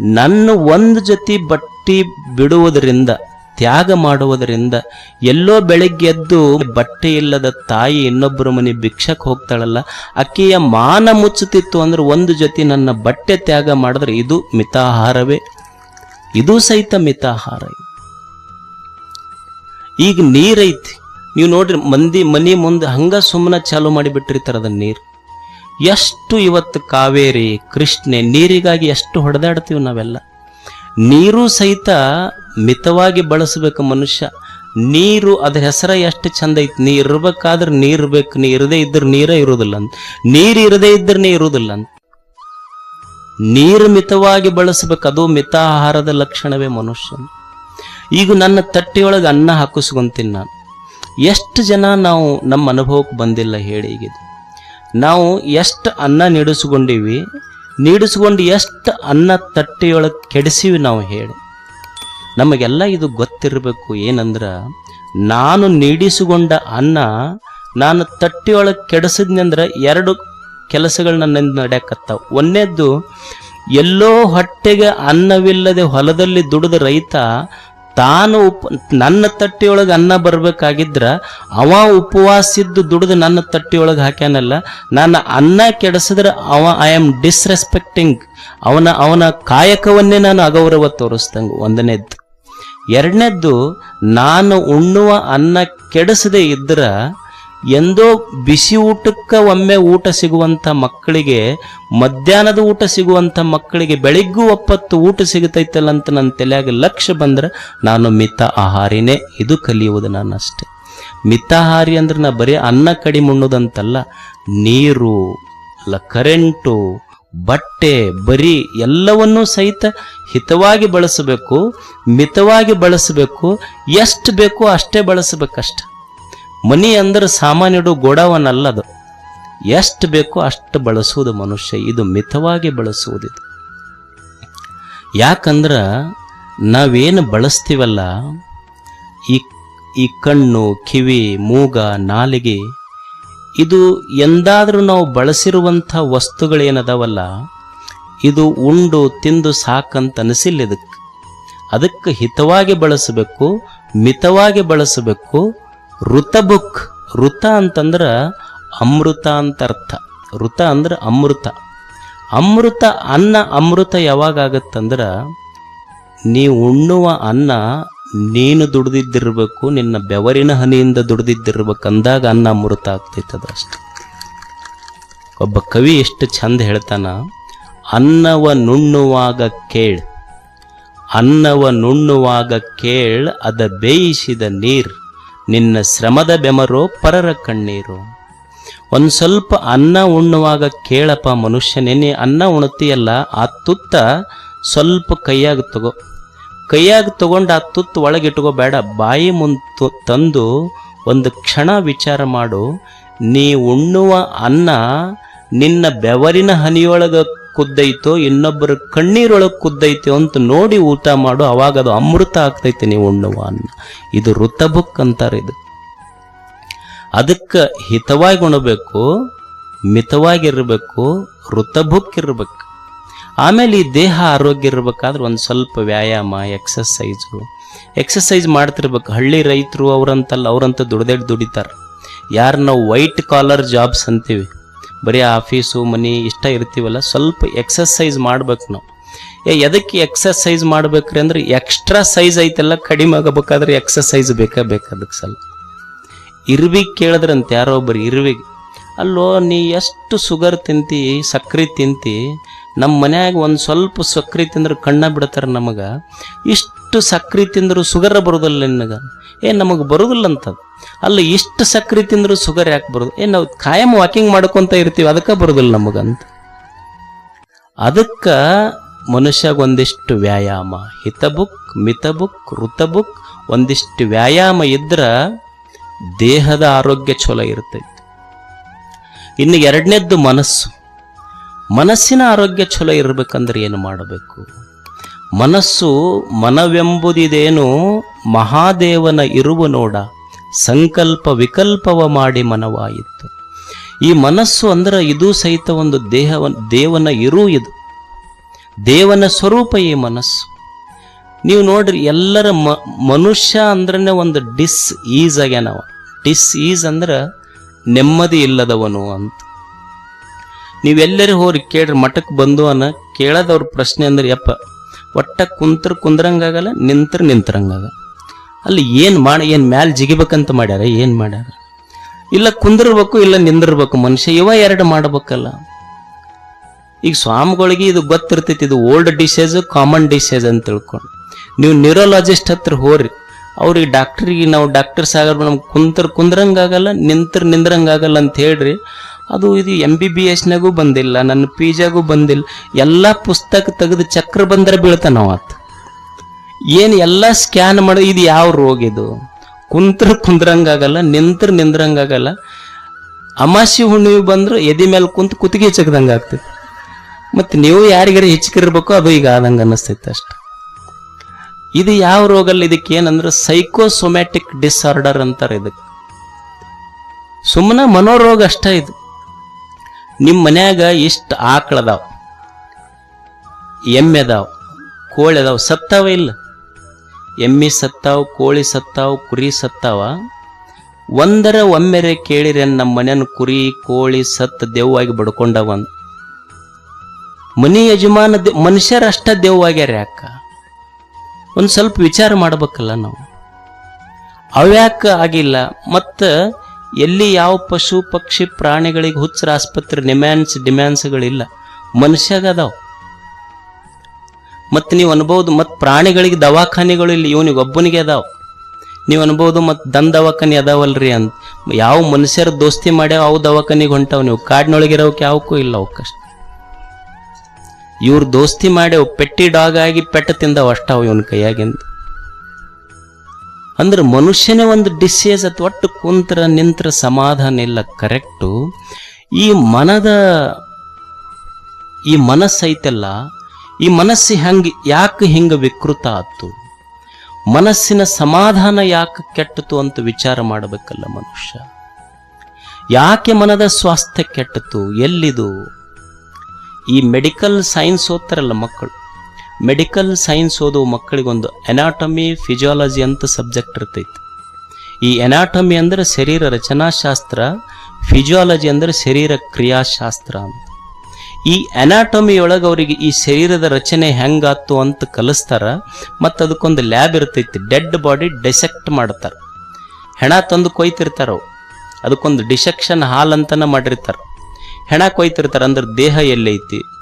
ನನ್ನ ಒಂದು ಜೊತೆ ಬಟ್ಟೆ ಬಿಡುವುದರಿಂದ, ತ್ಯಾಗ ಮಾಡುವುದರಿಂದ, ಎಲ್ಲೋ ಬೆಳಗ್ಗೆ ಎದ್ದು ಬಟ್ಟೆ ಇಲ್ಲದ ತಾಯಿ ಇನ್ನೊಬ್ಬರ ಮನೆ ಭಿಕ್ಷಕ್ಕೆ ಹೋಗ್ತಾಳಲ್ಲ, ಅಕ್ಕಿಯ ಮಾನ ಮುಚ್ಚುತ್ತಿತ್ತು ಅಂದ್ರೆ ಒಂದು ಜೊತೆ ನನ್ನ ಬಟ್ಟೆ ತ್ಯಾಗ ಮಾಡಿದ್ರೆ ಇದು ಮಿತಾಹಾರವೇ. ಇದು ಸಹಿತ ಮಿತಾಹಾರ ಈಗ ನೀರೈತಿ ನೀವು ನೋಡ್ರಿ ಮಂದಿ ಮನಿ ಮುಂದೆ ಹಂಗ ಸುಮ್ಮನೆ ಚಾಲು ಮಾಡಿಬಿಟ್ಟಿರ್ತಾರ ಅದನ್ನ ನೀರು. ಎಷ್ಟು ಇವತ್ತು ಕಾವೇರಿ, ಕೃಷ್ಣೆ, ನೀರಿಗಾಗಿ ಎಷ್ಟು ಹೊಡೆದಾಡ್ತೀವಿ ನಾವೆಲ್ಲ. ನೀರು ಸಹಿತ ಮಿತವಾಗಿ ಬಳಸಬೇಕು ಮನುಷ್ಯ. ನೀರು ಅದ್ರ ಹೆಸರ ಎಷ್ಟು ಚಂದ ಐತಿ. ನೀ ಇರ್ಬೇಕಾದ್ರೆ ನೀರು ಬೇಕು, ನೀ ಇರದೇ ಇದ್ರೆ ನೀರೇ ಇರುವುದಿಲ್ಲ ಅಂತ ನೀರು ಇರದೇ ಇದ್ರೆ ನೀ ಇರುವುದಿಲ್ಲ ಅಂತ ನೀರು ಮಿತವಾಗಿ ಬಳಸಬೇಕು, ಅದು ಮಿತಾಹಾರದ ಲಕ್ಷಣವೇ ಮನುಷ್ಯನ. ಈಗ ನನ್ನ ತಟ್ಟೆಯೊಳಗೆ ಅನ್ನ ಹಾಕಿಸ್ಕೊಂತೀನಿ ನಾನು. ಎಷ್ಟು ಜನ ನಾವು ನಮ್ಮ ಅನುಭವಕ್ಕೆ ಬಂದಿಲ್ಲ ಹೇಳಿ ಈಗಿದು ನಾವು ಎಷ್ಟು ಅನ್ನ ನೀಡಿಸ್ಕೊಂಡೀವಿ, ನೀಡಿಸ್ಕೊಂಡು ಎಷ್ಟು ಅನ್ನ ತಟ್ಟೆಯೊಳಗೆ ಕೆಡಿಸಿವಿ ನಾವು ಹೇಳಿ. ನಮಗೆಲ್ಲ ಇದು ಗೊತ್ತಿರಬೇಕು, ಏನಂದ್ರೆ ನಾನು ನೀಡಿಸಿಕೊಂಡ ಅನ್ನ ನಾನು ತಟ್ಟೆಯೊಳಗೆ ಕೆಡಿಸಿದ್ನಂದ್ರೆ ಎರಡು ಕೆಲಸಗಳು ನನ್ನಿಂದ ನಡೆಯಕತ್ತಾವ. ಒಂದೇದ್ದು ಎಲ್ಲೋ ಹೊಟ್ಟೆಗೆ ಅನ್ನವಿಲ್ಲದೆ ಹೊಲದಲ್ಲಿ ದುಡಿದ ರೈತ ತಾನು ಉಪ್ ನನ್ನ ತಟ್ಟಿಯೊಳಗೆ ಅನ್ನ ಬರ್ಬೇಕಾಗಿದ್ರ ಅವ ಉಪವಾಸಿದ್ದು ದುಡಿದು ನನ್ನ ತಟ್ಟಿಯೊಳಗೆ ಹಾಕ್ಯಾನಲ್ಲ, ನನ್ನ ಅನ್ನ ಕೆಡಿಸಿದ್ರೆ ಅವ ಐ ಆಮ್ ಡಿಸ್ರೆಸ್ಪೆಕ್ಟಿಂಗ್ ಅವನ ಅವನ ಕಾಯಕವನ್ನೇ ನಾನು ಅಗೌರವ ತೋರಿಸ್ದಂಗೆ ಒಂದನೇದ್ದು ಎರಡನೇದ್ದು, ನಾನು ಉಣ್ಣುವ ಅನ್ನ ಕೆಡಿಸದೆ ಇದ್ರ ಎಂದೋ ಬಿಸಿ ಊಟಕ್ಕೆ ಒಮ್ಮೆ ಊಟ ಸಿಗುವಂಥ ಮಕ್ಕಳಿಗೆ, ಮಧ್ಯಾಹ್ನದ ಊಟ ಸಿಗುವಂಥ ಮಕ್ಕಳಿಗೆ ಬೆಳಿಗ್ಗೂ ಒಪ್ಪತ್ತು ಊಟ ಸಿಗುತ್ತೈತಲ್ಲ ಅಂತ ನನ್ನ ತಲೆಯಾಗ ಲಕ್ಷ್ಯ ಬಂದ್ರೆ ನಾನು ಮಿತ ಆಹಾರಿನೇ. ಇದು ಕಲಿಯುವುದು ನಾನು ಅಷ್ಟೇ ಮಿತಾಹಾರಿ ಅಂದ್ರೆ ನಾ ಬರೀ ಅನ್ನ ಕಡಿಮೆ ಉಣ್ಣೋದಂತಲ್ಲ ನೀರು, ಅಲ್ಲ ಕರೆಂಟು, ಬಟ್ಟೆ, ಬರಿ ಎಲ್ಲವನ್ನೂ ಸಹಿತ ಹಿತವಾಗಿ ಬಳಸಬೇಕು, ಮಿತವಾಗಿ ಬಳಸಬೇಕು. ಎಷ್ಟು ಬೇಕೋ ಅಷ್ಟೇ ಬಳಸಬೇಕಷ್ಟ. ಮನಿ ಅಂದ್ರೆ ಸಾಮಾನ್ಯಡು ಗೋಡವನಲ್ಲ ಅದು ಎಷ್ಟು ಬೇಕೋ ಅಷ್ಟು ಬಳಸುವುದು ಮನುಷ್ಯ. ಇದು ಮಿತವಾಗಿ ಬಳಸುವುದಿದು. ಯಾಕಂದ್ರೆ ನಾವೇನು ಬಳಸ್ತೀವಲ್ಲ, ಈ ಈ ಕಣ್ಣು, ಕಿವಿ, ಮೂಗ, ನಾಲಿಗೆ, ಇದು ಎಂದಾದರೂ ನಾವು ಬಳಸಿರುವಂಥ ವಸ್ತುಗಳೇನದವಲ್ಲ, ಇದು ಉಂಡು, ತಿಂದು, ಸಾಕಂತ ಅನಿಸಿಲ್ಲ ಇದಕ್ಕೆ ಅದಕ್ಕೆ ಹಿತವಾಗಿ ಬಳಸಬೇಕು, ಮಿತವಾಗಿ ಬಳಸಬೇಕು ಋತಬುಕ್ ಋತ ಅಂತಂದ್ರೆ ಅಮೃತ ಅಂತ ಅರ್ಥ ಋತ ಅಂದ್ರೆ ಅಮೃತ. ಅಮೃತ ಅನ್ನ ಅಮೃತ ಯಾವಾಗ ಆಗತ್ತಂದ್ರೆ ನೀ ಉಣ್ಣುವ ಅನ್ನ ನೀನು ದುಡ್ದಿದ್ದಿರ್ಬೇಕು, ನಿನ್ನ ಬೆವರಿನ ಹನಿಯಿಂದ ದುಡ್ದಿದ್ದಿರ್ಬೇಕು ಅಂದಾಗ ಅನ್ನ ಅಮೃತ ಆಗ್ತೈತದ ಅಷ್ಟೆ ಒಬ್ಬ ಕವಿ ಎಷ್ಟು ಚಂದ ಹೇಳ್ತಾನ, ಅನ್ನವ ನುಣ್ಣುವಾಗ ಕೇಳ್, ಅನ್ನವ ನುಣ್ಣುವಾಗ ಕೇಳ್, ಅದ ಬೇಯಿಸಿದ ನೀರ್ ನಿನ್ನ ಶ್ರಮದ ಬೆಮರೋ ಪರರ ಕಣ್ಣೀರು. ಒಂದು ಸ್ವಲ್ಪ ಅನ್ನ ಉಣ್ಣುವಾಗ ಕೇಳಪ್ಪ ಮನುಷ್ಯ ನೆನೆ ಅನ್ನ ಉಣ್ತೀಯಲ್ಲ ಆ ತುತ್ತ ಸ್ವಲ್ಪ ಕೈಯಾಗ ತಗೋ. ಕೈಯಾಗ ತಗೊಂಡು ಆ ತುತ್ತು ಒಳಗೆ ಇಟ್ಕೋಬೇಡ ಬಾಯಿ ಮುಂತು ತಂದು ಒಂದು ಕ್ಷಣ ವಿಚಾರ ಮಾಡು. ನೀ ಉಣ್ಣುವ ಅನ್ನ ನಿನ್ನ ಬೆವರಿನ ಹನಿಯೊಳಗೆ ಕುದ್ದೈತೋ, ಇನ್ನೊಬ್ಬರ ಕಣ್ಣೀರೊಳಗೆ ಕುದ್ದೈತೋ ಅಂತ ನೋಡಿ ಊಟ ಮಾಡು, ಅವಾಗ ಅದು ಅಮೃತ ಆಗ್ತೈತೆ ನೀವು ಉಣ್ಣುವ ಅನ್ನ. ಇದು ಋತಬುಕ್ ಅಂತಾರೆ ಇದು. ಅದಕ್ಕೆ ಹಿತವಾಗಿ ಉಣಬೇಕು, ಮಿತವಾಗಿರ್ಬೇಕು ಋತಬುಕ್ ಇರಬೇಕು. ಆಮೇಲೆ ಈ ದೇಹ ಆರೋಗ್ಯ ಇರ್ಬೇಕಾದ್ರೆ ಒಂದು ಸ್ವಲ್ಪ ವ್ಯಾಯಾಮ ಎಕ್ಸಸೈಜು ಎಕ್ಸಸೈಸ್ ಮಾಡ್ತಿರ್ಬೇಕು. ಹಳ್ಳಿ ರೈತರು ಅವರಂತಲ್ಲ, ಅವರಂತ ದುಡ್ದೇಡ್ ದುಡಿತಾರೆ. ಯಾರು ನಾವು ವೈಟ್ ಕಾಲರ್ ಜಾಬ್ಸ್ ಅಂತೀವಿ. ಬರೀ ಆಫೀಸು, ಮನಿ ಇಷ್ಟ ಇರ್ತೀವಲ್ಲ, ಸ್ವಲ್ಪ ಎಕ್ಸಸೈಸ್ ಮಾಡ್ಬೇಕು ನಾವು. ಏ ಎದಕ್ಕೆ ಎಕ್ಸಸೈಸ್ ಮಾಡ್ಬೇಕ್ರಿ ಅಂದ್ರೆ ಎಕ್ಸ್ಟ್ರಾ ಸೈಜ್ ಐತೆಲ್ಲ, ಕಡಿಮೆ ಆಗಬೇಕಾದ್ರೆ ಎಕ್ಸಸೈಸ್ ಬೇಕಾ, ಬೇಕು ಅದಕ್ಕೆ ಸ್ವಲ್ಪ. ಇರ್ವಿಗೆ ಕೇಳಿದ್ರಂತೆ ಯಾರೋ ಒಬ್ಬರು ಇರ್ವಿಗೆ ಅಲ್ಲೋ, ನೀ ಎಷ್ಟು ಸುಗರ್ ತಿಂತಿ, ಸಕ್ರೆ ತಿಂತಿ ನಮ್ಮ ಮನ್ಯಾಗ ಒಂದು ಸ್ವಲ್ಪ ಸಕ್ರೆ ತಿಂದ್ರೆ ಕಣ್ಣ ಬಿಡ್ತಾರೆ ನಮಗೆ. ಇಷ್ಟು ಸಕ್ರೆ ತಿಂದರೂ ಸುಗರ ಬರೋದಿಲ್ಲ ನಿನಗೆ? ಏ, ನಮಗೆ ಬರೋದಿಲ್ಲ ಅಂತದು ಅಲ್ಲ, ಇಷ್ಟು ಸಕ್ರೆ ತಿಂದರೂ ಸುಗರ್ ಯಾಕೆ ಬರೋದು? ಏ, ನಾವು ಕಾಯಂ ವಾಕಿಂಗ್ ಮಾಡ್ಕೊಂತ ಇರ್ತೀವಿ, ಅದಕ್ಕೆ ಬರೋದಿಲ್ಲ ನಮಗಂತ. ಅದಕ್ಕೆ ಮನುಷ್ಯಾಗ ಒಂದಿಷ್ಟು ವ್ಯಾಯಾಮ. ಹಿತಬುಕ್, ಮಿತಬುಕ್ ಋತಬುಕ್ ಒಂದಿಷ್ಟು ವ್ಯಾಯಾಮ ಇದ್ರೆ ದೇಹದ ಆರೋಗ್ಯ ಚಲೋ ಇರ್ತೈತಿ. ಇನ್ನು ಎರಡನೇದ್ದು ಮನಸ್ಸು. ಮನಸ್ಸಿನ ಆರೋಗ್ಯ ಚಲೋ ಇರಬೇಕಂದ್ರೆ ಏನು ಮಾಡಬೇಕು? ಮನಸ್ಸು ಮನವೆಂಬುದಿದೇನು ಮಹಾದೇವನ ಇರುವು ನೋಡ, ಸಂಕಲ್ಪ ವಿಕಲ್ಪವ ಮಾಡಿ ಮನವಾಯಿತು. ಈ ಮನಸ್ಸು ಅಂದ್ರೆ ಇದು ಸಹಿತ ಒಂದು ದೇಹವ ದೇವನ ಇರು ಇದು. ದೇವನ ಸ್ವರೂಪ ಈ ಮನಸ್ಸು. ನೀವು ನೋಡ್ರಿ, ಎಲ್ಲರ ಮ, ಮನುಷ್ಯ ಅಂದ್ರೆ ಒಂದು ಡಿಸ್ ಈಸ್ ಆಗ್ಯಾನವ. ಡಿಸ್ ಈಸ್ ಅಂದ್ರೆ ನೆಮ್ಮದಿ ಇಲ್ಲದವನು ಅಂತ. ನೀವೆಲ್ಲರೂ ಹೋಗ್ರಿ, ಕೇಳ್ರಿ ಮಠಕ್ಕೆ ಬಂದು ಅನ್ನ ಕೇಳದವ್ರ ಪ್ರಶ್ನೆ ಅಂದ್ರೆ, ಯಪ್ಪ ಒಟ್ಟ ಕುಂತ್ರ ಕುಂದ್ರಂಗಾಗಲ್ಲ, ನಿಂತ್ರ ನಿಂತರಂಗಾಗ ಅಲ್ಲಿ ಏನು ಮಾಡಿ, ಏನು ಮ್ಯಾಲೆ ಜಿಗಿಬೇಕಂತ ಮಾಡ್ಯಾರ, ಏನು ಮಾಡ್ಯಾರ? ಇಲ್ಲ ಕುಂದಿರ್ಬೇಕು, ಇಲ್ಲ ನಿಂದಿರ್ಬೇಕು, ಮನುಷ್ಯ ಇವ ಎರಡು ಮಾಡ್ಬೇಕಲ್ಲ. ಈಗ ಸ್ವಾಮಿಗಳಿಗೆ ಇದು ಗೊತ್ತಿರ್ತೈತಿ, ಇದು ಓಲ್ಡ್ ಡಿಸೇಜ್ ಕಾಮನ್ ಡಿಸೇಜ್ ಅಂತ ತಿಳ್ಕೊಂಡು. ನೀವು ನ್ಯೂರೋಲಾಜಿಸ್ಟ್ ಹತ್ರ ಹೋರಿ ಅವ್ರಿಗೆ ಡಾಕ್ಟ್ರಿಗೆ ನಾವು ಡಾಕ್ಟರ್ ಸಾಗರ್ ನಮ್ಗೆ ಕುಂತರ್ ಕುಂದ್ರಂಗಾಗಲ್ಲ, ನಿಂತ್ರ ನಿಂದ್ರಂಗಾಗಲ್ಲ ಅಂತ ಹೇಳ್ರಿ. ಅದು ಇದು ಎಂ ಬಿ ಬಿ ಎಸ್ನಾಗೂ ಬಂದಿಲ್ಲ, ನನ್ನ ಪಿ ಜಾಗೂ ಬಂದಿಲ್ಲ. ಎಲ್ಲ ಪುಸ್ತಕ ತೆಗೆದು ಚಕ್ರ ಬಂದರೆ ಬೀಳ್ತಾನವ ಆತ. ಏನು ಎಲ್ಲ ಸ್ಕ್ಯಾನ್ ಮಾಡಿ, ಇದು ಯಾವ ರೋಗ ಇದು? ಕುಂತ್ರ ಕುಂದ್ರಂಗಾಗಲ್ಲ, ನಿಂತ್ರ ನಿಂದ್ರಂಗಾಗಲ್ಲ. ಅಮಾಸಿ ಹುಣ್ಣಿಮೆ ಬಂದ್ರೆ ಎದೆ ಮೇಲೆ ಕುಂತ ಕುತ್ತಿಗೆ ಚಕ್ದಂಗೆ ಆಗ್ತೈತಿ ಮತ್ತು ನೀವು ಯಾರಿಗಾರ ಹೆಚ್ಚಿಗಿರ್ಬೇಕು ಅದು ಈಗ ಆದಂಗೆ ಅನ್ನಿಸ್ತೈತೆ ಅಷ್ಟೆ. ಇದು ಯಾವ ರೋಗ ಅಲ್ಲ ಇದಕ್ಕೆ ಏನಂದ್ರೆ ಸೈಕೋಸೊಮ್ಯಾಟಿಕ್ ಡಿಸಾರ್ಡರ್ ಅಂತಾರೆ ಇದಕ್ಕೆ. ಸುಮ್ಮನೆ ಮನೋರೋಗ ಅಷ್ಟೇ ಇದು. ನಿಮ್ಮ ಮನ್ಯಾಗ ಇಷ್ಟು ಆಕಳದಾವ ಎಮ್ಮೆ ಅದಾವ, ಕೋಳಿ ಅದಾವ, ಸತ್ತಾವ ಇಲ್ಲ? ಎಮ್ಮಿ ಸತ್ತಾವ, ಕೋಳಿ ಸತ್ತಾವ್, ಕುರಿ ಸತ್ತಾವ. ಒಂದರ ಒಮ್ಮೆರೆ ಕೇಳಿರೆ ನಮ್ಮ ಮನೆಯನ್ ಕುರಿ, ಕೋಳಿ ಸತ್ತ ದೇವವಾಗಿ ಬಡ್ಕೊಂಡವ. ಮನಿ ಯಜಮಾನ ಮನುಷ್ಯರಷ್ಟ ದೇವವಾಗ್ಯಾರ ಯಾಕ? ಒಂದು ಸ್ವಲ್ಪ ವಿಚಾರ ಮಾಡ್ಬೇಕಲ್ಲ ನಾವು. ಅವ್ಯಾಕ ಆಗಿಲ್ಲ? ಮತ್ತ ಎಲ್ಲಿ ಯಾವ ಪಶು, ಪಕ್ಷಿ, ಪ್ರಾಣಿಗಳಿಗೆ ಹುಚ್ಚರ ಆಸ್ಪತ್ರೆ ನಿಮ್ಯಾನ್ಸ್ ಡಿಮ್ಯಾನ್ಸ್ಗಳಿಲ್ಲ ಮನುಷ್ಯಾಗ ಅದಾವ. ಮತ್ತೆ ನೀವು ಅನ್ಬೋದು ಮತ್ತು ಪ್ರಾಣಿಗಳಿಗೆ ದವಾಖಾನೆಗಳು ಇಲ್ಲಿ ಇವನಿಗೆ ಒಬ್ಬನಿಗೆ ಅದಾವ. ನೀವು ಅನ್ಬೋದು ಮತ್ತು ದನ್ ದವಾಖಾನೆ ಅದಾವಲ್ರಿ ಅಂತ ಯಾವ ಮನುಷ್ಯರ ದೋಸ್ತಿ ಮಾಡ್ಯಾವ, ಅವು ದವಾಖಾನಿಗೆ ಹೊಂಟಾವ್. ನೀವು ಕಾಡಿನೊಳಗಿರೋಕೆ ಯಾವಕ್ಕೂ ಇಲ್ಲ ಅವಕಾಶ. ಇವ್ರು ದೋಸ್ತಿ ಮಾಡ್ಯಾವ, ಪೆಟ್ಟಿ ಡಾಗ್ ಆಗಿ ಪೆಟ್ಟ ತಿಂದವ ಅಷ್ಟಾವ ಇವನ ಕೈಯಾಗಿಂದ. ಅಂದ್ರೆ ಮನುಷ್ಯನೇ ಒಂದು ಡಿಸೀಸ್ ಅಥವಾ ಒಟ್ಟು ಕುಂತ್ರ ನಿಂತ್ರ ಸಮಾಧಾನ ಇಲ್ಲ ಕರೆಕ್ಟು ಈ ಮನದ, ಈ ಮನಸ್ಸು ಐತಲ್ಲ ಈ ಮನಸ್ಸು ಹೆಂಗೆ, ಯಾಕೆ ಹಿಂಗೆ ವಿಕೃತ ಆಯ್ತು ಮನಸ್ಸಿನ ಸಮಾಧಾನ ಯಾಕೆ ಕೆಟ್ಟತು ಅಂತ ವಿಚಾರ ಮಾಡಬೇಕಲ್ಲ ಮನುಷ್ಯ. ಯಾಕೆ ಮನದ ಸ್ವಾಸ್ಥ್ಯ ಕೆಟ್ಟತು? ಎಲ್ಲಿದು? ಈ ಮೆಡಿಕಲ್ ಸೈನ್ಸ್ ಓದ್ತಾರಲ್ಲ ಮಕ್ಕಳು. ಮೆಡಿಕಲ್ ಸೈನ್ಸ್ ಓದುವ ಮಕ್ಕಳಿಗೊಂದು ಎನಾಟಮಿ ಫಿಜಿಯಾಲಜಿ ಅಂತ ಸಬ್ಜೆಕ್ಟ್ ಇರ್ತೈತಿ. ಈ ಎನಾಟಮಿ ಅಂದ್ರೆ ಶರೀರ ರಚನಾಶಾಸ್ತ್ರ ಫಿಜಿಯಾಲಜಿ ಅಂದ್ರೆ ಶರೀರ ಕ್ರಿಯಾಶಾಸ್ತ್ರ ಅಂತ. ಈ ಅನಾಟಮಿಯೊಳಗೆ ಅವರಿಗೆ ಈ ಶರೀರದ ರಚನೆ ಹೆಂಗಾತು ಅಂತ ಕಲಿಸ್ತಾರ, ಮತ್ತು ಅದಕ್ಕೊಂದು ಲ್ಯಾಬ್ ಇರ್ತೈತಿ ಡೆಡ್ ಬಾಡಿ ಡಿಸೆಕ್ಟ್ ಮಾಡ್ತಾರೆ. ಹೆಣ ತಂದು ಕೊಯ್ತಿರ್ತಾರ ಅವು. ಅದಕ್ಕೊಂದು ಡಿಸೆಕ್ಷನ್ ಹಾಲ್ ಅಂತನ ಮಾಡಿರ್ತಾರೆ. ಹೆಣ ಕೊಯ್ತಿರ್ತಾರೆ ಅಂದ್ರೆ ದೇಹ ಎಲ್ಲೈತಿ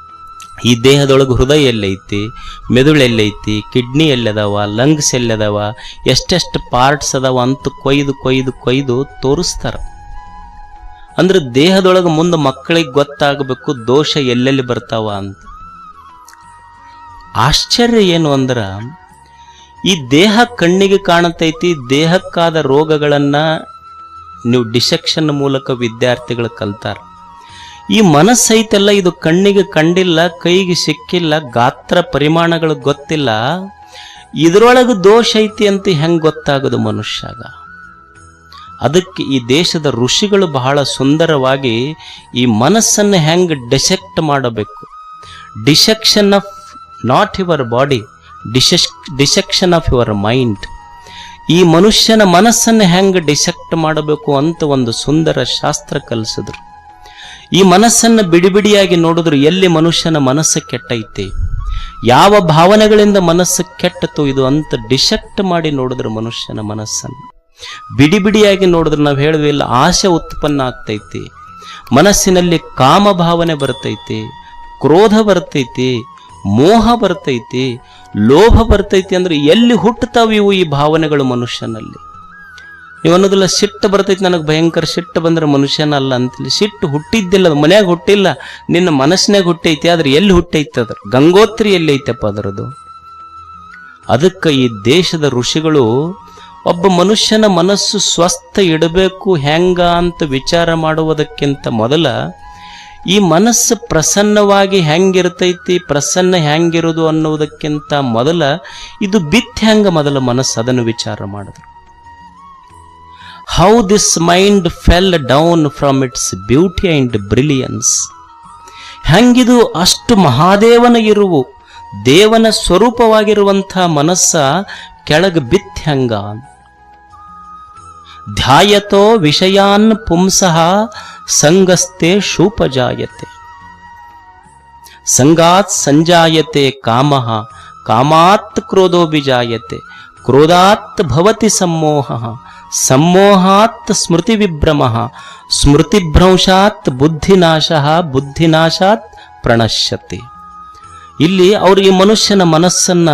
ಈ ದೇಹದೊಳಗೆ ಹೃದಯ ಎಲ್ಲೈತಿ, ಮೆದುಳು ಎಲ್ಲೈತಿ, ಕಿಡ್ನಿ ಎಲ್ಲದವ, ಲಂಗ್ಸ್ ಎಲ್ಲದವ, ಎಷ್ಟೆಷ್ಟು ಪಾರ್ಟ್ಸ್ ಅದಾವ ಅಂತ ಕೊಯ್ದು ಕೊಯ್ದು ಕೊಯ್ದು ತೋರಿಸ್ತಾರ. ಅಂದ್ರೆ ದೇಹದೊಳಗೆ ಮುಂದೆ ಮಕ್ಕಳಿಗೆ ಗೊತ್ತಾಗಬೇಕು ದೋಷ ಎಲ್ಲೆಲ್ಲಿ ಬರ್ತಾವ ಅಂತ. ಆಶ್ಚರ್ಯ ಏನು ಅಂದ್ರೆ, ಈ ದೇಹ ಕಣ್ಣಿಗೆ ಕಾಣತೈತಿ, ದೇಹಕ್ಕಾದ ರೋಗಗಳನ್ನು ನೀವು ಡಿಸೆಕ್ಷನ್ ಮೂಲಕ ವಿದ್ಯಾರ್ಥಿಗಳು ಕಲ್ತಾರ. ಈ ಮನಸ್ಸೈತೆಲ್ಲ ಇದು ಕಣ್ಣಿಗೆ ಕಂಡಿಲ್ಲ, ಕೈಗೆ ಸಿಕ್ಕಿಲ್ಲ, ಗಾತ್ರ ಪರಿಮಾಣಗಳು ಗೊತ್ತಿಲ್ಲ. ಇದರೊಳಗೆ ದೋಷ ಐತಿ ಅಂತ ಹೆಂಗೆ ಗೊತ್ತಾಗೋದು ಮನುಷ್ಯಾಗ? ಅದಕ್ಕೆ ಈ ದೇಶದ ಋಷಿಗಳು ಬಹಳ ಸುಂದರವಾಗಿ ಈ ಮನಸ್ಸನ್ನು ಹೆಂಗೆ ಡಿಸೆಕ್ಟ್ ಮಾಡಬೇಕು? Dissection of not your body dissect dissection of your mind. ಈ ಮನುಷ್ಯನ ಮನಸ್ಸನ್ನು ಹೆಂಗೆ ಡಿಸೆಕ್ಟ್ ಮಾಡಬೇಕು ಅಂತ ಒಂದು ಸುಂದರ ಶಾಸ್ತ್ರ ಕಲಿಸಿದ್ರು. ಈ ಮನಸ್ಸನ್ನು ಬಿಡಿಬಿಡಿಯಾಗಿ ನೋಡಿದ್ರೆ ಎಲ್ಲಿ ಮನುಷ್ಯನ ಮನಸ್ಸು ಕೆಟ್ಟೈತೆ? ಯಾವ ಭಾವನೆಗಳಿಂದ ಮನಸ್ಸು ಕೆಟ್ಟತು ಇದು ಅಂತ ಡಿಸೆಕ್ಟ್ ಮಾಡಿ ನೋಡಿದ್ರು ಮನುಷ್ಯನ ಮನಸ್ಸನ್ನು. ಬಿಡಿ ಬಿಡಿಯಾಗಿ ನೋಡಿದ್ರೆ ನಾವು ಹೇಳುವ ಇಲ್ಲ, ಆಸೆ ಉತ್ಪನ್ನ ಆಗ್ತೈತಿ. ಮನಸ್ಸಿನಲ್ಲಿ ಕಾಮ ಭಾವನೆ ಬರ್ತೈತಿ, ಕ್ರೋಧ ಬರ್ತೈತಿ, ಮೋಹ ಬರ್ತೈತಿ, ಲೋಭ ಬರ್ತೈತಿ ಅಂದ್ರೆ ಎಲ್ಲಿ ಹುಟ್ಟುತ್ತವೆ ಇವು ಈ ಭಾವನೆಗಳು ಮನುಷ್ಯನಲ್ಲಿ? ನೀವು ಅನ್ನೋದಿಲ್ಲ ಸಿಟ್ಟು ಬರ್ತೈತಿ ನನಗೆ, ಭಯಂಕರ ಸಿಟ್ಟು ಬಂದ್ರೆ ಮನುಷ್ಯನಲ್ಲ ಅಂತೇಳಿ. ಸಿಟ್ಟು ಹುಟ್ಟಿದ್ದಿಲ್ಲ, ಅದು ಮನ್ಯಾಗ ಹುಟ್ಟಿಲ್ಲ, ನಿನ್ನ ಮನಸ್ಸಿನಾಗ ಹುಟ್ಟೈತಿ, ಆದ್ರೆ ಎಲ್ಲಿ ಹುಟ್ಟೈತೆ ಅದ್ರ ಗಂಗೋತ್ರಿ ಎಲ್ಲಿ ಐತಪ್ಪ ಅದರದು? ಅದಕ್ಕೆ ಈ ದೇಶದ ಋಷಿಗಳು, ಒಬ್ಬ ಮನುಷ್ಯನ ಮನಸ್ಸು ಸ್ವಸ್ಥ ಇಡಬೇಕು ಹೆಂಗ ಅಂತ ವಿಚಾರ ಮಾಡುವುದಕ್ಕಿಂತ ಮೊದಲ, ಈ ಮನಸ್ಸು ಪ್ರಸನ್ನವಾಗಿ ಹೆಂಗಿರ್ತೈತಿ, ಪ್ರಸನ್ನ ಹೆಂಗಿರೋದು ಅನ್ನುವುದಕ್ಕಿಂತ ಮೊದಲ, ಇದು ಬಿತ್ ಹೆಂಗ ಮೊದಲ ಮನಸ್ಸು ಅದನ್ನು ವಿಚಾರ ಮಾಡಿದ್ರು how this mind fell down from its beauty and brilliance ಹೆಂಗಿದು ಅಷ್ಟು ಮಹಾದೇವನ ಇರುವು, ದೇವನ ಸ್ವರೂಪವಾಗಿರುವಂಥ ಮನಸ್ಸ ಕೆಳಗೆ ಬಿತ್ ಧ್ಯಾಯತೋ ವಿಷಯಾನ್ ಪುಂಸಃ ಸಂಗಸ್ತೆ ಶೂಪಜಾಯತೆ. ಸಂಗಾತ್ ಸಂಜಾಯತೆ ಕಾಮಃ, ಕಾಮಾತ್ ಕ್ರೋಧೋ ಬಿಜಾಯತೆ ಕ್ರೋಧಾತ್ ಭವತಿ ಸಮ್ಮೋಹ ಸಮ್ಮೋಹಾತ್ ಸ್ಮೃತಿ ವಿಭ್ರಮ ಸ್ಮೃತಿಭ್ರಂಶಾತ್ ಬುದ್ಧಿನಾಶ ಬುದ್ಧಿನಾಶಾತ್ ಪ್ರಣಶ್ಯತಿ ಇಲ್ಲಿ ಅವರು ಈ ಮನುಷ್ಯನ ಮನಸ್ಸನ್ನ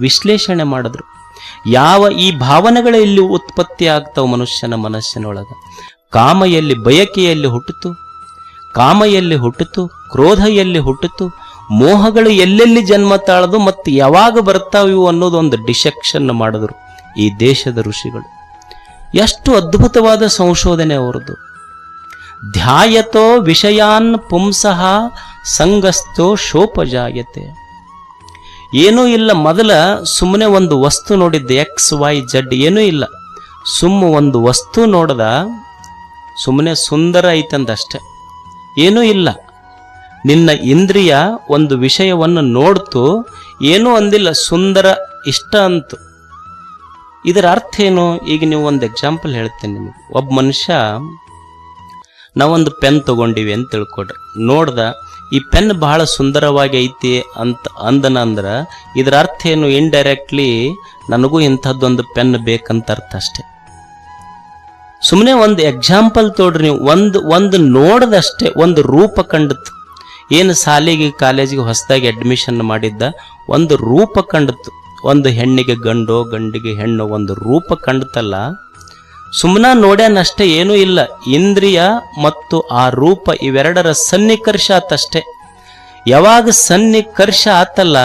ವಿಶ್ಲೇಷಣೆ ಮಾಡಿದ್ರು. ಯಾವ ಈ ಭಾವನೆಗಳ ಇಲ್ಲಿ ಉತ್ಪತ್ತಿ ಆಗ್ತಾವ ಮನುಷ್ಯನ ಮನಸ್ಸಿನೊಳಗ? ಕಾಮ ಎಲ್ಲಿ ಬಯಕೆಯಲ್ಲಿ ಹುಟ್ಟಿತು ಕಾಮ ಎಲ್ಲಿ ಹುಟ್ಟಿತು ಕ್ರೋಧ ಎಲ್ಲಿ ಹುಟ್ಟಿತು ಮೋಹಗಳು ಎಲ್ಲೆಲ್ಲಿ ಜನ್ಮ ತಾಳದು ಮತ್ತು ಯಾವಾಗ ಬರ್ತಾವ ಅನ್ನೋದು ಒಂದು ಡಿಸೆಕ್ಷನ್ ಮಾಡಿದ್ರು ಈ ದೇಶದ ಋಷಿಗಳು. ಎಷ್ಟು ಅದ್ಭುತವಾದ ಸಂಶೋಧನೆ ಅವರದು ಧ್ಯಾಯತೋ ವಿಷಯಾನ್ ಪುಂಸಹ ಸಂಗಸ್ತೋ ಶೋಪಜಾಯತೆ. ಏನೂ ಇಲ್ಲ, ಮೊದಲ ಸುಮ್ಮನೆ ಒಂದು ವಸ್ತು ನೋಡಿದ್ದೆ ಎಕ್ಸ್ ವೈ ಜಡ್ ಏನೂ ಇಲ್ಲ. ಸುಮ್ಮ ಒಂದು ವಸ್ತು ನೋಡದ ಸುಮ್ಮನೆ ಸುಂದರ ಐತಂದಷ್ಟೆ. ಏನೂ ಇಲ್ಲ. ನಿನ್ನ ಇಂದ್ರಿಯ ಒಂದು ವಿಷಯವನ್ನು ನೋಡ್ತು, ಏನೂ ಅಂದಿಲ್ಲ, ಸುಂದರ ಇಷ್ಟ ಅಂತು. ಇದರ ಅರ್ಥ ಏನು? ಈಗ ನೀವು ಒಂದು ಎಕ್ಸಾಂಪಲ್ ಹೇಳ್ತೇನೆ ನಿಮಗೆ. ಒಬ್ಬ ಮನುಷ್ಯ ನಾವೊಂದು ಪೆನ್ ತಗೊಂಡಿವಿ ಅಂತ ತಿಳ್ಕೊಡ್ರಿ ನೋಡ್ದ, ಈ ಪೆನ್ ಬಹಳ ಸುಂದರವಾಗಿ ಐತಿ ಅಂತ ಅಂದನ ಅಂದ್ರ ಇದರ ಅರ್ಥ ಏನು? ಇಂಡೈರೆಕ್ಟ್ಲಿ ನನಗೂ ಇಂಥದ್ದೊಂದು ಪೆನ್ ಬೇಕಂತ ಅರ್ಥ ಅಷ್ಟೇ. ಸುಮ್ಮನೆ ಒಂದು ಎಕ್ಸಾಂಪಲ್ ತೋಡ್ರಿ ನೀವು. ಒಂದು ಒಂದು ನೋಡ್ದಷ್ಟೇ, ಒಂದು ರೂಪ ಕಂಡತ್ತು ಏನು ಶಾಲೆಗೆ ಕಾಲೇಜಿಗೆ ಹೊಸದಾಗಿ ಅಡ್ಮಿಷನ್ ಮಾಡಿದ್ದ, ಒಂದು ರೂಪ ಕಂಡತ್ತು ಒಂದು ಹೆಣ್ಣಿಗೆ ಗಂಡು, ಗಂಡಿಗೆ ಹೆಣ್ಣು ಒಂದು ರೂಪ ಕಂಡತಲ್ಲ ಸುಮ್ಮನ ನೋಡ್ಯಾನಷ್ಟೇ ಏನೂ ಇಲ್ಲ. ಇಂದ್ರಿಯ ಮತ್ತು ಆ ರೂಪ ಇವೆರಡರ ಸನ್ನಿಕರ್ಷ ಆತಷ್ಟೇ ಯಾವಾಗ ಸನ್ನಿಕರ್ಷ ಆತಲ್ಲ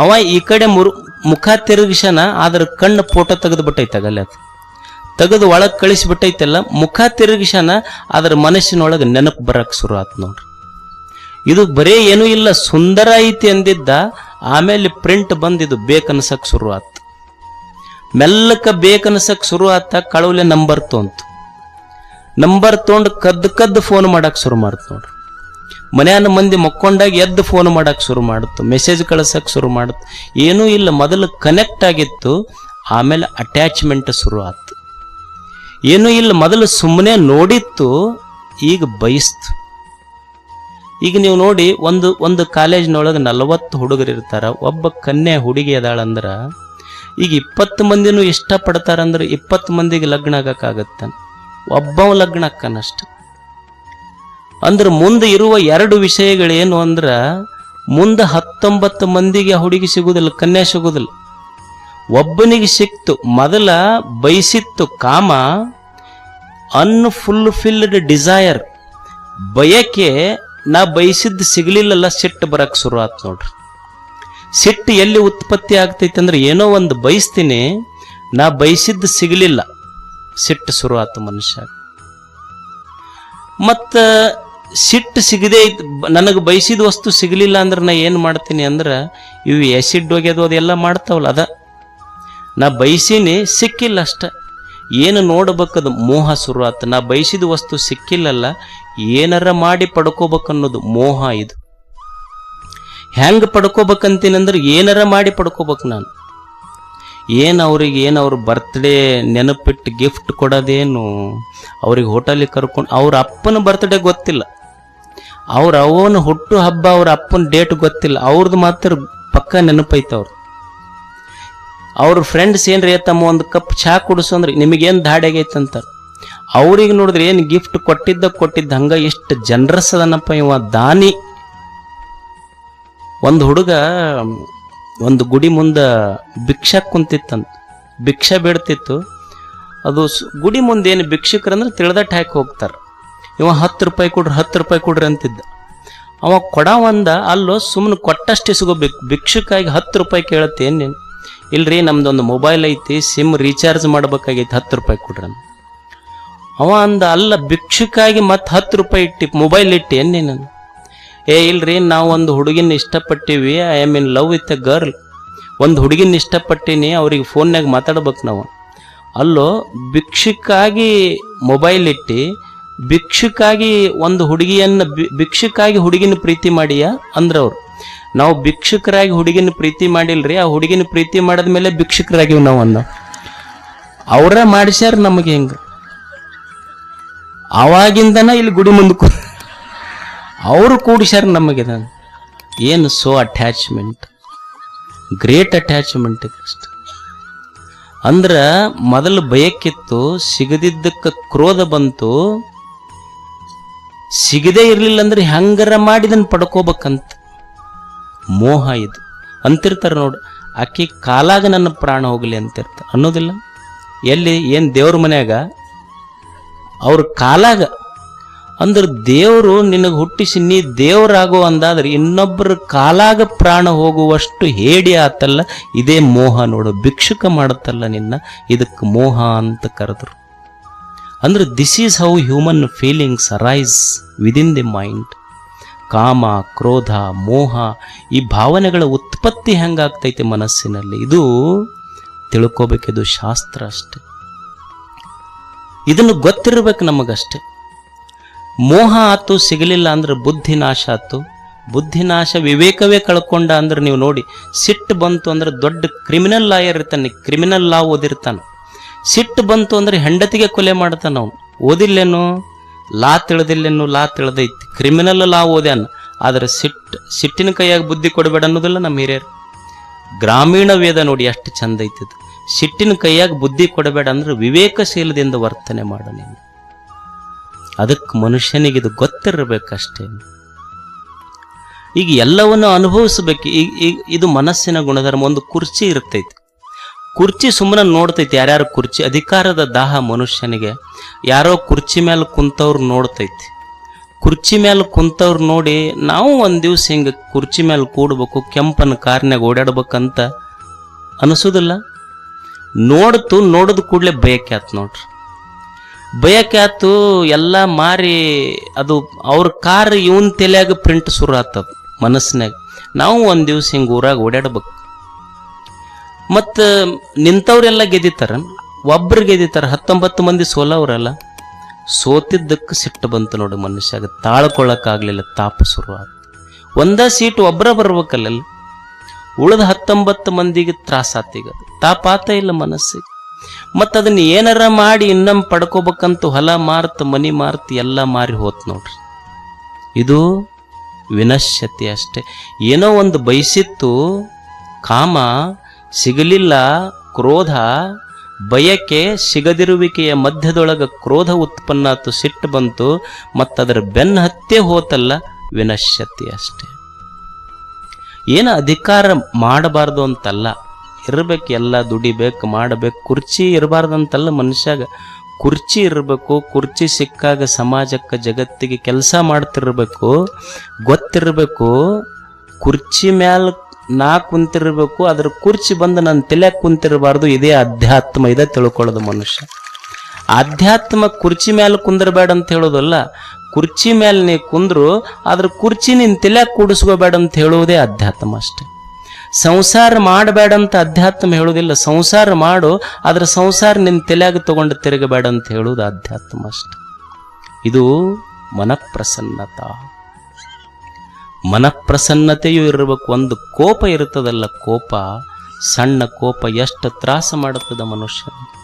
ಅವ ಈ ಕಡೆ ಮುರು, ಮುಖ ತಿರುಗಿಸನ ಆದ್ರೆ ಕಣ್ಣು ಫೋಟೋ ತೆಗೆದು ಬಿಟ್ಟೈತಗಲ್ಲ ಅದು. ತೆಗೆದು ಒಳಗೆ ಕಳಿಸಿಬಿಟ್ಟೈತಲ್ಲ, ಮುಖ ತಿರುಗಿಸನ ಅದ್ರ ಮನಸ್ಸಿನೊಳಗೆ ನೆನಪು ಬರಕ್ಕೆ ಶುರು ಆತು ನೋಡ್ರಿ. ಇದು ಬರೇ ಏನೂ ಇಲ್ಲ, ಸುಂದರ ಐತಿ ಅಂದಿದ್ದ ಆಮೇಲೆ ಪ್ರಿಂಟ್ ಬಂದಿದ್ದು ಬೇಕನ್ಸಕ್ ಶುರು ಆತ್ ಮೆಲ್ಲಕ ಬೇಕನ್ಸಕ್ ಶುರು ಆತ ಕಳವಲೆ ನಂಬರ್ ತೊಂತು. ನಂಬರ್ ತೊಗೊಂಡು ಕದ್ದು ಕದ್ದು ಫೋನ್ ಮಾಡಕ್ಕೆ ಶುರು ಮಾಡ್ತು ನೋಡ್ರಿ. ಮನೆಯನ್ನ ಮಂದಿ ಮಕ್ಕೊಂಡಾಗ ಎದ್ದು ಫೋನ್ ಮಾಡಕ್ಕೆ ಶುರು ಮಾಡುತ್ತು ಮೆಸೇಜ್ ಕಳ್ಸಕ್ ಶುರು ಮಾಡುತ್ತೆ ಏನೂ ಇಲ್ಲ, ಮೊದಲು ಕನೆಕ್ಟ್ ಆಗಿತ್ತು, ಆಮೇಲೆ ಅಟ್ಯಾಚ್ಮೆಂಟ್ ಶುರು ಆತು ಏನೂ ಇಲ್ಲ, ಮೊದಲು ಸುಮ್ಮನೆ ನೋಡಿತ್ತು, ಈಗ ಬಯಸ್ತು ಈಗ ನೀವು ನೋಡಿ ಒಂದು ಒಂದು ಕಾಲೇಜ್ನೊಳಗೆ ನಲವತ್ತು ಹುಡುಗರು ಇರ್ತಾರ. ಒಬ್ಬ ಕನ್ಯೆ ಹುಡುಗಿ ಅದಾಳಂದ್ರ ಈಗ ಇಪ್ಪತ್ತು ಮಂದಿನೂ ಇಷ್ಟಪಡ್ತಾರಂದ್ರೆ ಇಪ್ಪತ್ತು ಮಂದಿಗೆ ಲಗ್ನ ಆಗಕ್ಕಾಗತ್ತ. ಒಬ್ಬವ ಲಗ್ನ ಅಕ್ಕನಷ್ಟ. ಅಂದ್ರೆ ಮುಂದೆ ಇರುವ ಎರಡು ವಿಷಯಗಳೇನು ಅಂದ್ರೆ ಮುಂದೆ ಹತ್ತೊಂಬತ್ತು ಮಂದಿಗೆ ಹುಡುಗಿ ಸಿಗುದಿಲ್ಲ, ಕನ್ಯಾ ಸಿಗುದಿಲ್ಲ. ಒಬ್ಬನಿಗೆ ಸಿಕ್ತು, ಮೊದಲ ಬಯಸಿತ್ತು ಕಾಮ ಅನ್ಫುಲ್ಫಿಲ್ಡ್ ಡಿಸೈರ್ ಬಯಕೆ ನಾ ಬಯಸಿದ್ದು ಸಿಗಲಿಲ್ಲಲ್ಲ, ಸಿಟ್ಟು ಬರಕ್ಕೆ ಶುರು ಆಯ್ತು ನೋಡ್ರಿ. ಸಿಟ್ಟು ಎಲ್ಲಿ ಉತ್ಪತ್ತಿ ಆಗ್ತೈತೆ ಅಂದ್ರೆ ಏನೋ ಒಂದು ಬಯಸ್ತೀನಿ, ನಾ ಬಯಸಿದ್ದು ಸಿಗಲಿಲ್ಲ, ಸಿಟ್ಟು ಶುರು ಆತು ಮನುಷ್ಯ. ಮತ್ತು ಸಿಟ್ಟು ಸಿಗದೆ ನನಗೆ ಬಯಸಿದ ವಸ್ತು ಸಿಗಲಿಲ್ಲ ಅಂದ್ರೆ ನಾ ಏನು ಮಾಡ್ತೀನಿ ಅಂದ್ರೆ, ಇವು ಎಸಿಡ್ ಒಗೆದು ಅದೆಲ್ಲ ಮಾಡ್ತಾವಲ್ಲ ಅದ. ನಾ ಬಯಸೀನಿ, ಸಿಕ್ಕಿಲ್ಲ ಅಷ್ಟ. ಏನು ನೋಡಬೇಕದ ಮೋಹ ಶುರು ಆತು ನಾ ಬಯಸಿದ ವಸ್ತು ಸಿಕ್ಕಿಲ್ಲಲ್ಲ, ಏನಾರ ಮಾಡಿ ಪಡ್ಕೋಬೇಕನ್ನೋದು ಮೋಹ ಇದು. ಹೆಂಗ್ ಪಡ್ಕೋಬೇಕಂತೀನಂದ್ರೆ ಏನಾರ ಮಾಡಿ ಪಡ್ಕೋಬೇಕು ನಾನು. ಏನು ಅವ್ರಿಗೆ, ಏನು ಅವ್ರ ಬರ್ತ್ಡೇ ನೆನಪಿಟ್ಟು ಗಿಫ್ಟ್ ಕೊಡೋದೇನು, ಅವ್ರಿಗೆ ಹೋಟೆಲಿಗೆ ಕರ್ಕೊಂಡು, ಅವ್ರ ಅಪ್ಪನ ಬರ್ತ್ಡೇ ಗೊತ್ತಿಲ್ಲ. ಅವ್ರ ಅವನ ಹುಟ್ಟು ಹಬ್ಬ ಅವ್ರ ಅಪ್ಪನ ಡೇಟ್ ಗೊತ್ತಿಲ್ಲ. ಅವ್ರದ್ದು ಮಾತ್ರ ಪಕ್ಕ ನೆನಪೈತೆ ಅವ್ರು ಅವ್ರ ಫ್ರೆಂಡ್ಸ್ ಏನ್ರಿ ತಮ್ಮ ಒಂದು ಕಪ್ ಚಹಾ ಕುಡಿಸು ಅಂದ್ರೆ ನಿಮಗೇನು ದಾಡ್ಯಾಗೈತೆ ಅಂತಾರೆ. ಅವ್ರಿಗೆ ನೋಡಿದ್ರೆ ಏನು ಗಿಫ್ಟ್ ಕೊಟ್ಟಿದ್ದ ಕೊಟ್ಟಿದ್ದ ಹಂಗ ಎಷ್ಟು ಜನರಸ್ ಅದನಪ್ಪ ಇವ ದಾನಿ. ಒಂದು ಹುಡುಗ, ಒಂದು ಗುಡಿ ಮುಂದೆ ಭಿಕ್ಷ ಕುಂತಿತ್ತಂತ. ಭಿಕ್ಷ ಬೀಡ್ತಿತ್ತು. ಅದು ಗುಡಿ ಮುಂದೆ ಏನು ಭಿಕ್ಷುಕರಂದ್ರೆ ತಿಳಿದಟ್ಟು ಹಾಕಿ ಹೋಗ್ತಾರೆ. ಇವ ಹತ್ತು ರೂಪಾಯಿ ಕೊಡ್ರಿ, ಹತ್ತು ರೂಪಾಯಿ ಕೊಡ್ರಿ ಅಂತಿದ್ದ. ಅವ ಕೊಡ ಒಂದ, ಅಲ್ಲೋ ಸುಮ್ಮನೆ ಕೊಟ್ಟಷ್ಟು ಸಿಗೋಬೇಕು ಭಿಕ್ಷುಕಾಗಿ ಹತ್ತು ರೂಪಾಯಿ ಕೇಳತ್ತೇನು ನೀನು? ಇಲ್ರಿ, ನಮ್ದೊಂದು ಮೊಬೈಲ್ ಐತಿ ಸಿಮ್ ರೀಚಾರ್ಜ್ ಮಾಡ್ಬೇಕಾಗೈತಿ, ಹತ್ತು ರೂಪಾಯಿ ಕೊಡ್ರಿ ಅವ ಅಂದ, ಅಲ್ಲ, ಭಿಕ್ಷುಕಾಗಿ ಮತ್ತೆ ಹತ್ತು ರೂಪಾಯಿ ಇಟ್ಟಿ ಮೊಬೈಲ್ ಇಟ್ಟಿ ಅನ್ನಿ ನಾನು? ಏ, ಇಲ್ರಿ, ನಾವು ಒಂದು ಹುಡುಗಿನ ಇಷ್ಟಪಟ್ಟಿವಿ I am in love with a girl ಒಂದು ಹುಡುಗಿನ ಇಷ್ಟಪಟ್ಟಿನಿ, ಅವ್ರಿಗೆ ಫೋನ್ನಾಗ ಮಾತಾಡ್ಬೇಕು ನಾವು. ಅಲ್ಲೋ, ಭಿಕ್ಷುಕಾಗಿ ಮೊಬೈಲ್ ಇಟ್ಟು, ಭಿಕ್ಷುಕಾಗಿ ಒಂದು ಹುಡುಗಿಯನ್ನ, ಭಿಕ್ಷುಕಾಗಿ ಹುಡುಗಿನ ಪ್ರೀತಿ ಮಾಡಿಯ ಅಂದ್ರವ್ರು. ನಾವು ಭಿಕ್ಷುಕರಾಗಿ ಹುಡುಗಿನ ಪ್ರೀತಿ ಮಾಡಿಲ್ರಿ, ಆ ಹುಡುಗಿನ ಪ್ರೀತಿ ಮಾಡಿದ್ಮೇಲೆ ಭಿಕ್ಷುಕರಾಗಿವ್ ನಾವು ಅನ್ನೋ ಅವರೇ ಮಾಡಿಸ್ಯಾರ ನಮಗೆ ಹೆಂಗ. ಅವಾಗಿಂದನ ಇಲ್ಲಿ ಗುಡಿ ಮುಂದಕ್ಕೆ ಅವರು ಕೂಡಿಸ್ಯಾರ ನಮಗೆ ಏನು ಸೋ ಅಟ್ಯಾಚ್ಮೆಂಟ್ ಗ್ರೇಟ್ ಅಟ್ಯಾಚ್ಮೆಂಟ್ ಅಷ್ಟ. ಅಂದ್ರೆ ಮೊದಲು ಬಯಕ್ಕಿತ್ತು ಸಿಗದಿದ್ದಕ್ಕೆ ಕ್ರೋಧ ಬಂತು, ಸಿಗದೇ ಇರಲಿಲ್ಲ ಅಂದ್ರೆ ಹೆಂಗರ ಮಾಡಿದನ್ ಪಡ್ಕೋಬೇಕಂತ. ಮೋಹ ಇದು. ಅಂತಿರ್ತಾರೆ ನೋಡು, ಆಕಿ ಕಾಲಾಗ ನನ್ನ ಪ್ರಾಣ ಹೋಗಲಿ ಅಂತಿರ್ತ ಅನ್ನೋದಿಲ್ಲ. ಎಲ್ಲಿ, ಏನು ದೇವ್ರ ಮನ್ಯಾಗ? ಅವ್ರ ಕಾಲಾಗ. ಅಂದ್ರೆ ದೇವರು ನಿನಗೆ ಹುಟ್ಟಿಸಿ ನೀ ದೇವರಾಗೋ ಅಂದಾದ್ರೆ ಇನ್ನೊಬ್ಬರ ಕಾಲಾಗ ಪ್ರಾಣ ಹೋಗುವಷ್ಟು ಹೇಡಿ ಆತಲ್ಲ, ಇದೇ ಮೋಹ ನೋಡು. ಭಿಕ್ಷುಕ ಮಾಡುತ್ತಲ್ಲ ನಿನ್ನ ಇದಕ್ಕೆ ಮೋಹ ಅಂತ ಕರೆದ್ರು. ಅಂದ್ರೆ this is how human feelings arise within the mind ಕಾಮ, ಕ್ರೋಧ, ಮೋಹ ಈ ಭಾವನೆಗಳ ಉತ್ಪತ್ತಿ ಹೆಂಗಾಗ್ತೈತೆ ಮನಸ್ಸಿನಲ್ಲಿ? ಇದು ತಿಳ್ಕೋಬೇಕಿದು ಶಾಸ್ತ್ರ ಅಷ್ಟೆ. ಇದನ್ನು ಗೊತ್ತಿರಬೇಕು ನಮಗಷ್ಟೆ. ಮೋಹ ಆತು, ಸಿಗಲಿಲ್ಲ ಅಂದ್ರೆ ಬುದ್ಧಿ ನಾಶ ಆತು. ಬುದ್ಧಿನಾಶ ವಿವೇಕವೇ ಕಳ್ಕೊಂಡ ಅಂದ್ರೆ ನೀವು ನೋಡಿ, ಸಿಟ್ಟು ಬಂತು ಅಂದ್ರೆ ದೊಡ್ಡ ಕ್ರಿಮಿನಲ್ ಲಾಯರ್ ಇರ್ತಾನೆ, ಕ್ರಿಮಿನಲ್ ಲಾ ಓದಿರ್ತಾನೆ. ಸಿಟ್ಟು ಬಂತು ಅಂದ್ರೆ ಹೆಂಡತಿಗೆ ಕೊಲೆ ಮಾಡ್ತಾನ ಅವನು. ಓದಿಲ್ಲೇನು? ಲಾ ತಿಳಿದಿಲ್ಲೆನ್ನು ಲಾ ತಿಳಿದೈತಿ. ಕ್ರಿಮಿನಲ್ ಲಾ ಓದ್ಯಾನ. ಆದ್ರೆ ಸಿಟ್ಟು ಸಿಟ್ಟಿನ ಕೈಯಾಗ ಬುದ್ಧಿ ಕೊಡಬೇಡ ಅನ್ನೋದಿಲ್ಲ ನಮ್ಮ ಹಿರಿಯರು. ಗ್ರಾಮೀಣ ವೇದ ನೋಡಿ ಅಷ್ಟು ಚಂದ ಐತಿ ಸಿಟ್ಟಿನ ಕೈಯಾಗ ಬುದ್ಧಿ ಕೊಡಬೇಡ ಅಂದ್ರೆ ವಿವೇಕಶೀಲದಿಂದ ವರ್ತನೆ ಮಾಡ ನೀನು. ಅದಕ್ಕೆ ಮನುಷ್ಯನಿಗೆ ಇದು ಗೊತ್ತಿರಬೇಕಷ್ಟೇ. ಈಗ ಎಲ್ಲವನ್ನು ಅನುಭವಿಸಬೇಕು. ಈಗ ಈಗ ಇದು ಮನಸ್ಸಿನ ಗುಣಧರ್ಮ. ಒಂದು ಕುರ್ಚಿ ಇರ್ತೈತಿ. ಕುರ್ಚಿ ಸುಮ್ಮನೆ ನೋಡ್ತೈತಿ, ಯಾರ್ಯಾರು ಕುರ್ಚಿ, ಅಧಿಕಾರದ ದಾಹ ಮನುಷ್ಯನಿಗೆ, ಯಾರೋ ಕುರ್ಚಿ ಮೇಲೆ ಕುಂತವ್ರು ನೋಡ್ತೈತಿ. ಕುರ್ಚಿ ಮೇಲೆ ಕುಂತವ್ರು ನೋಡಿ ನಾವು ಒಂದು ದಿವ್ಸ ಹಿಂಗೆ ಕುರ್ಚಿ ಮೇಲೆ ಕೂಡ್ಬೇಕು, ಕೆಂಪನ ಕಾರ್ನಾಗ ಓಡಾಡ್ಬೇಕಂತ ಅನಿಸೋದಿಲ್ಲ? ನೋಡ್ತು, ನೋಡಿದ ಕೂಡಲೇ ಬಯಕೆ ಆತ್ ನೋಡ್ರಿ. ಬಯಕೆ ಎಲ್ಲ ಮಾರಿ ಅದು ಅವ್ರ ಕಾರ್ ಇವನ್ ತಲೆಯಾಗ ಪ್ರಿಂಟ್ ಶುರು ಆತದ ಮನಸ್ಸಿನಾಗ ನಾವು ಒಂದು ದಿವ್ಸ ಹಿಂಗೆ ಊರಾಗ ಓಡಾಡ್ಬೇಕು ಮತ್ತು ನಿಂತವ್ರೆಲ್ಲ ಗೆದ್ದಿತಾರ ಒಬ್ರು ಗೆದ್ದಿತಾರ ಹತ್ತೊಂಬತ್ತು ಮಂದಿ ಸೋಲವ್ರಲ್ಲ? ಸೋತಿದ್ದಕ್ಕೆ ಸಿಟ್ಟು ಬಂತು ನೋಡಿ ಮನುಷ್ಯಾಗ. ತಾಳ್ಕೊಳ್ಳೋಕ್ಕಾಗಲಿಲ್ಲ ತಾಪ ಶುರು ಒಂದೇ ಸೀಟ್ ಒಬ್ಬರ ಬರ್ಬೇಕಲ್ಲ ಉಳಿದ ಹತ್ತೊಂಬತ್ತು ಮಂದಿಗೆ ತ್ರಾಸ ಆತೀಗ ತಾಪ ಆತ ಇಲ್ಲ ಮನಸ್ಸಿಗೆ. ಮತ್ತು ಅದನ್ನ ಏನಾರ ಮಾಡಿ ಇನ್ನೊಮ್ಮೆ ಪಡ್ಕೋಬೇಕಂತ ಹೊಲ ಮಾರ್ತು, ಮನಿ ಮಾರ್ತು, ಎಲ್ಲ ಮಾರಿ ಹೋತ್ ನೋಡ್ರಿ. ಇದು ವಿನಶ್ಯತೆ ಅಷ್ಟೇ. ಏನೋ ಒಂದು ಬಯಸಿತ್ತು, ಕಾಮ ಸಿಗಲಿಲ್ಲ ಕ್ರೋಧ ಬಯಕೆ ಸಿಗದಿರುವಿಕೆಯ ಮಧ್ಯದೊಳಗ ಕ್ರೋಧ ಉತ್ಪನ್ನ ಆತು ಸಿಟ್ಟು ಬಂತು, ಮತ್ತದರ ಬೆನ್ನ ಹತ್ತೆ ಹೋತಲ್ಲ, ವಿನಶ್ಯತಿ ಅಷ್ಟೆ. ಏನು ಅಧಿಕಾರ ಮಾಡಬಾರ್ದು ಅಂತಲ್ಲ, ಇರಬೇಕು ಎಲ್ಲ ದುಡಿಬೇಕು, ಮಾಡಬೇಕು, ಕುರ್ಚಿ ಇರಬಾರ್ದಂತಲ್ಲ ಮನುಷ್ಯಾಗ. ಕುರ್ಚಿ ಇರಬೇಕು, ಕುರ್ಚಿ ಸಿಕ್ಕಾಗ ಸಮಾಜಕ್ಕೆ ಜಗತ್ತಿಗೆ ಕೆಲಸ ಮಾಡ್ತಿರ್ಬೇಕು, ಗೊತ್ತಿರಬೇಕು ಕುರ್ಚಿ ಮ್ಯಾಲ ನಾ ಕುಂತಿರ್ಬೇಕು, ಅದ್ರ ಕುರ್ಚಿ ಬಂದು ನನ್ನ ತಲೆಯಾಗ ಕುಂತಿರಬಾರ್ದು, ಇದೇ ಅಧ್ಯಾತ್ಮ ಇದೆ ತಿಳ್ಕೊಳ್ಳೋದು ಮನುಷ್ಯ. ಅಧ್ಯಾತ್ಮ ಕುರ್ಚಿ ಮೇಲೆ ಕುಂದಿರಬೇಡ ಅಂತ ಹೇಳೋದಲ್ಲ, ಕುರ್ಚಿ ಮ್ಯಾಲೆ ನೀ ಕುಂದ್ರು, ಅದ್ರ ಕುರ್ಚಿ ನಿನ್ ತಲೆ ಕೂಡಿಸ್ಕೋಬೇಡ ಅಂತ ಹೇಳುವುದೇ ಅಧ್ಯಾತ್ಮ ಅಷ್ಟೆ. ಸಂಸಾರ ಮಾಡಬೇಡ ಅಂತ ಅಧ್ಯಾತ್ಮ ಹೇಳುವುದಿಲ್ಲ, ಸಂಸಾರ ಮಾಡು, ಅದರ ಸಂಸಾರ ನಿನ್ನ ತಲೆಯಾಗ ತಗೊಂಡು ತಿರುಗಬೇಡ ಅಂತ ಹೇಳುವುದು ಅಧ್ಯಾತ್ಮ ಅಷ್ಟೆ. ಇದು ಮನಪ್ರಸನ್ನತ. ಮನಪ್ರಸನ್ನತೆಯೂ ಇರಬೇಕು. ಒಂದು ಕೋಪ ಇರುತ್ತದಲ್ಲ ಕೋಪ ಸಣ್ಣ ಕೋಪ ಎಷ್ಟು ತ್ರಾಸ ಮಾಡುತ್ತದೆ ಮನುಷ್ಯನಿಗೆ?